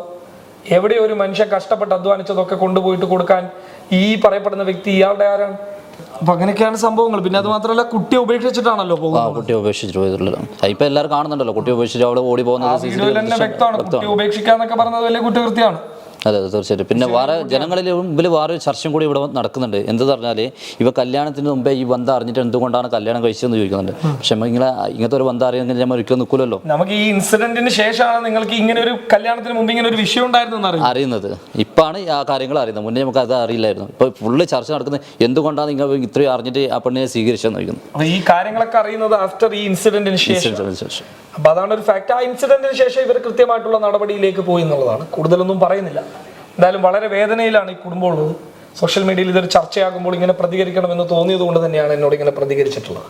എവിടെ ഒരു മനുഷ്യൻ കഷ്ടപ്പെട്ട് അധ്വാനിച്ചതൊക്കെ കൊണ്ടുപോയിട്ട് കൊടുക്കാൻ ഈ പറയപ്പെടുന്ന വ്യക്തി ഇയാളുടെ ആരാണ്? അപ്പൊ അങ്ങനെയൊക്കെയാണ് സംഭവങ്ങൾ. പിന്നെ അത് മാത്രമല്ല കുട്ടിയെ ഉപേക്ഷിച്ചിട്ടാണല്ലോ ആ പോകുന്നത്. കുട്ടിയെ ഉപേക്ഷിച്ചിട്ട് പോയിട്ടുള്ളത് അതിപ്പോ എല്ലാവരും കാണുന്നുണ്ടല്ലോ കുട്ടിയെ ഉപേക്ഷിച്ച് അവിടെ ഓടി പോകുന്നത് വ്യക്തമാണ്. കുട്ടിയെ ഉപേക്ഷിക്കാന്നൊക്കെ പറഞ്ഞത് വലിയ കുറ്റകൃത്യമാണ്. അതെ അതെ തീർച്ചയായിട്ടും. പിന്നെ വേറെ ജനങ്ങളിൽ മുമ്പിൽ വേറെ ചർച്ചയും കൂടി ഇവിടെ നടക്കുന്നുണ്ട്. എന്ത് പറഞ്ഞാൽ ഇവ കല്യാണത്തിന് മുമ്പേ ഈ ബന്ധം അറിഞ്ഞിട്ട് എന്തുകൊണ്ടാണ് കല്യാണം കഴിച്ചതെന്ന് ചോദിക്കുന്നുണ്ട്. പക്ഷെ ഇങ്ങനെ ഇങ്ങനത്തെ ഒരു ബന്ധം അറിയാമെങ്കിൽ നമ്മൾ ഒരിക്കലും നിൽക്കില്ലല്ലോ നമുക്ക് ഈ ഇൻസിഡന്റിന് ശേഷമാണ് നിങ്ങൾക്ക് ഇങ്ങനെ ഒരു കല്യാണത്തിന് മുമ്പ് ഇങ്ങനെ ഒരു വിഷയം ഉണ്ടായിരുന്നു അറിയുന്നത്. ഇപ്പാണ് ആ കാര്യങ്ങൾ അറിയുന്നത്. മുന്നേ നമുക്ക് അത് അറിയില്ലായിരുന്നു. ഇപ്പൊ ഫുള്ള് ചർച്ച നടക്കുന്നത് എന്തുകൊണ്ടാണ് നിങ്ങൾ ഇത്രയും അറിഞ്ഞിട്ട് ആ പെണ്ണിനെ സ്വീകരിച്ചെന്ന് ചോദിക്കുന്നത് ഈ കാര്യങ്ങളൊക്കെ അറിയുന്നത് ആഫ്റ്റർ ഈ ഇൻസിഡന്റിന് ശേഷം. ശേഷം അപ്പൊ അതാണ് ഒരു ഫാക്ട് ആ ഇൻസിഡന്റിന് ശേഷം ഇവർ കൃത്യമായിട്ടുള്ള നടപടിയിലേക്ക് പോയി എന്നുള്ളതാണ്. കൂടുതലൊന്നും പറയുന്നില്ല. എന്തായാലും വളരെ വേദനയിലാണ് ഈ കുടുംബം ഉള്ളത്. സോഷ്യൽ മീഡിയയിൽ ഇതൊരു ചർച്ചയാകുമ്പോൾ ഇങ്ങനെ പ്രതികരിക്കണമെന്ന് തോന്നിയത് കൊണ്ട് തന്നെയാണ് എന്നോട് ഇങ്ങനെ പ്രതികരിച്ചിട്ടുള്ളത്.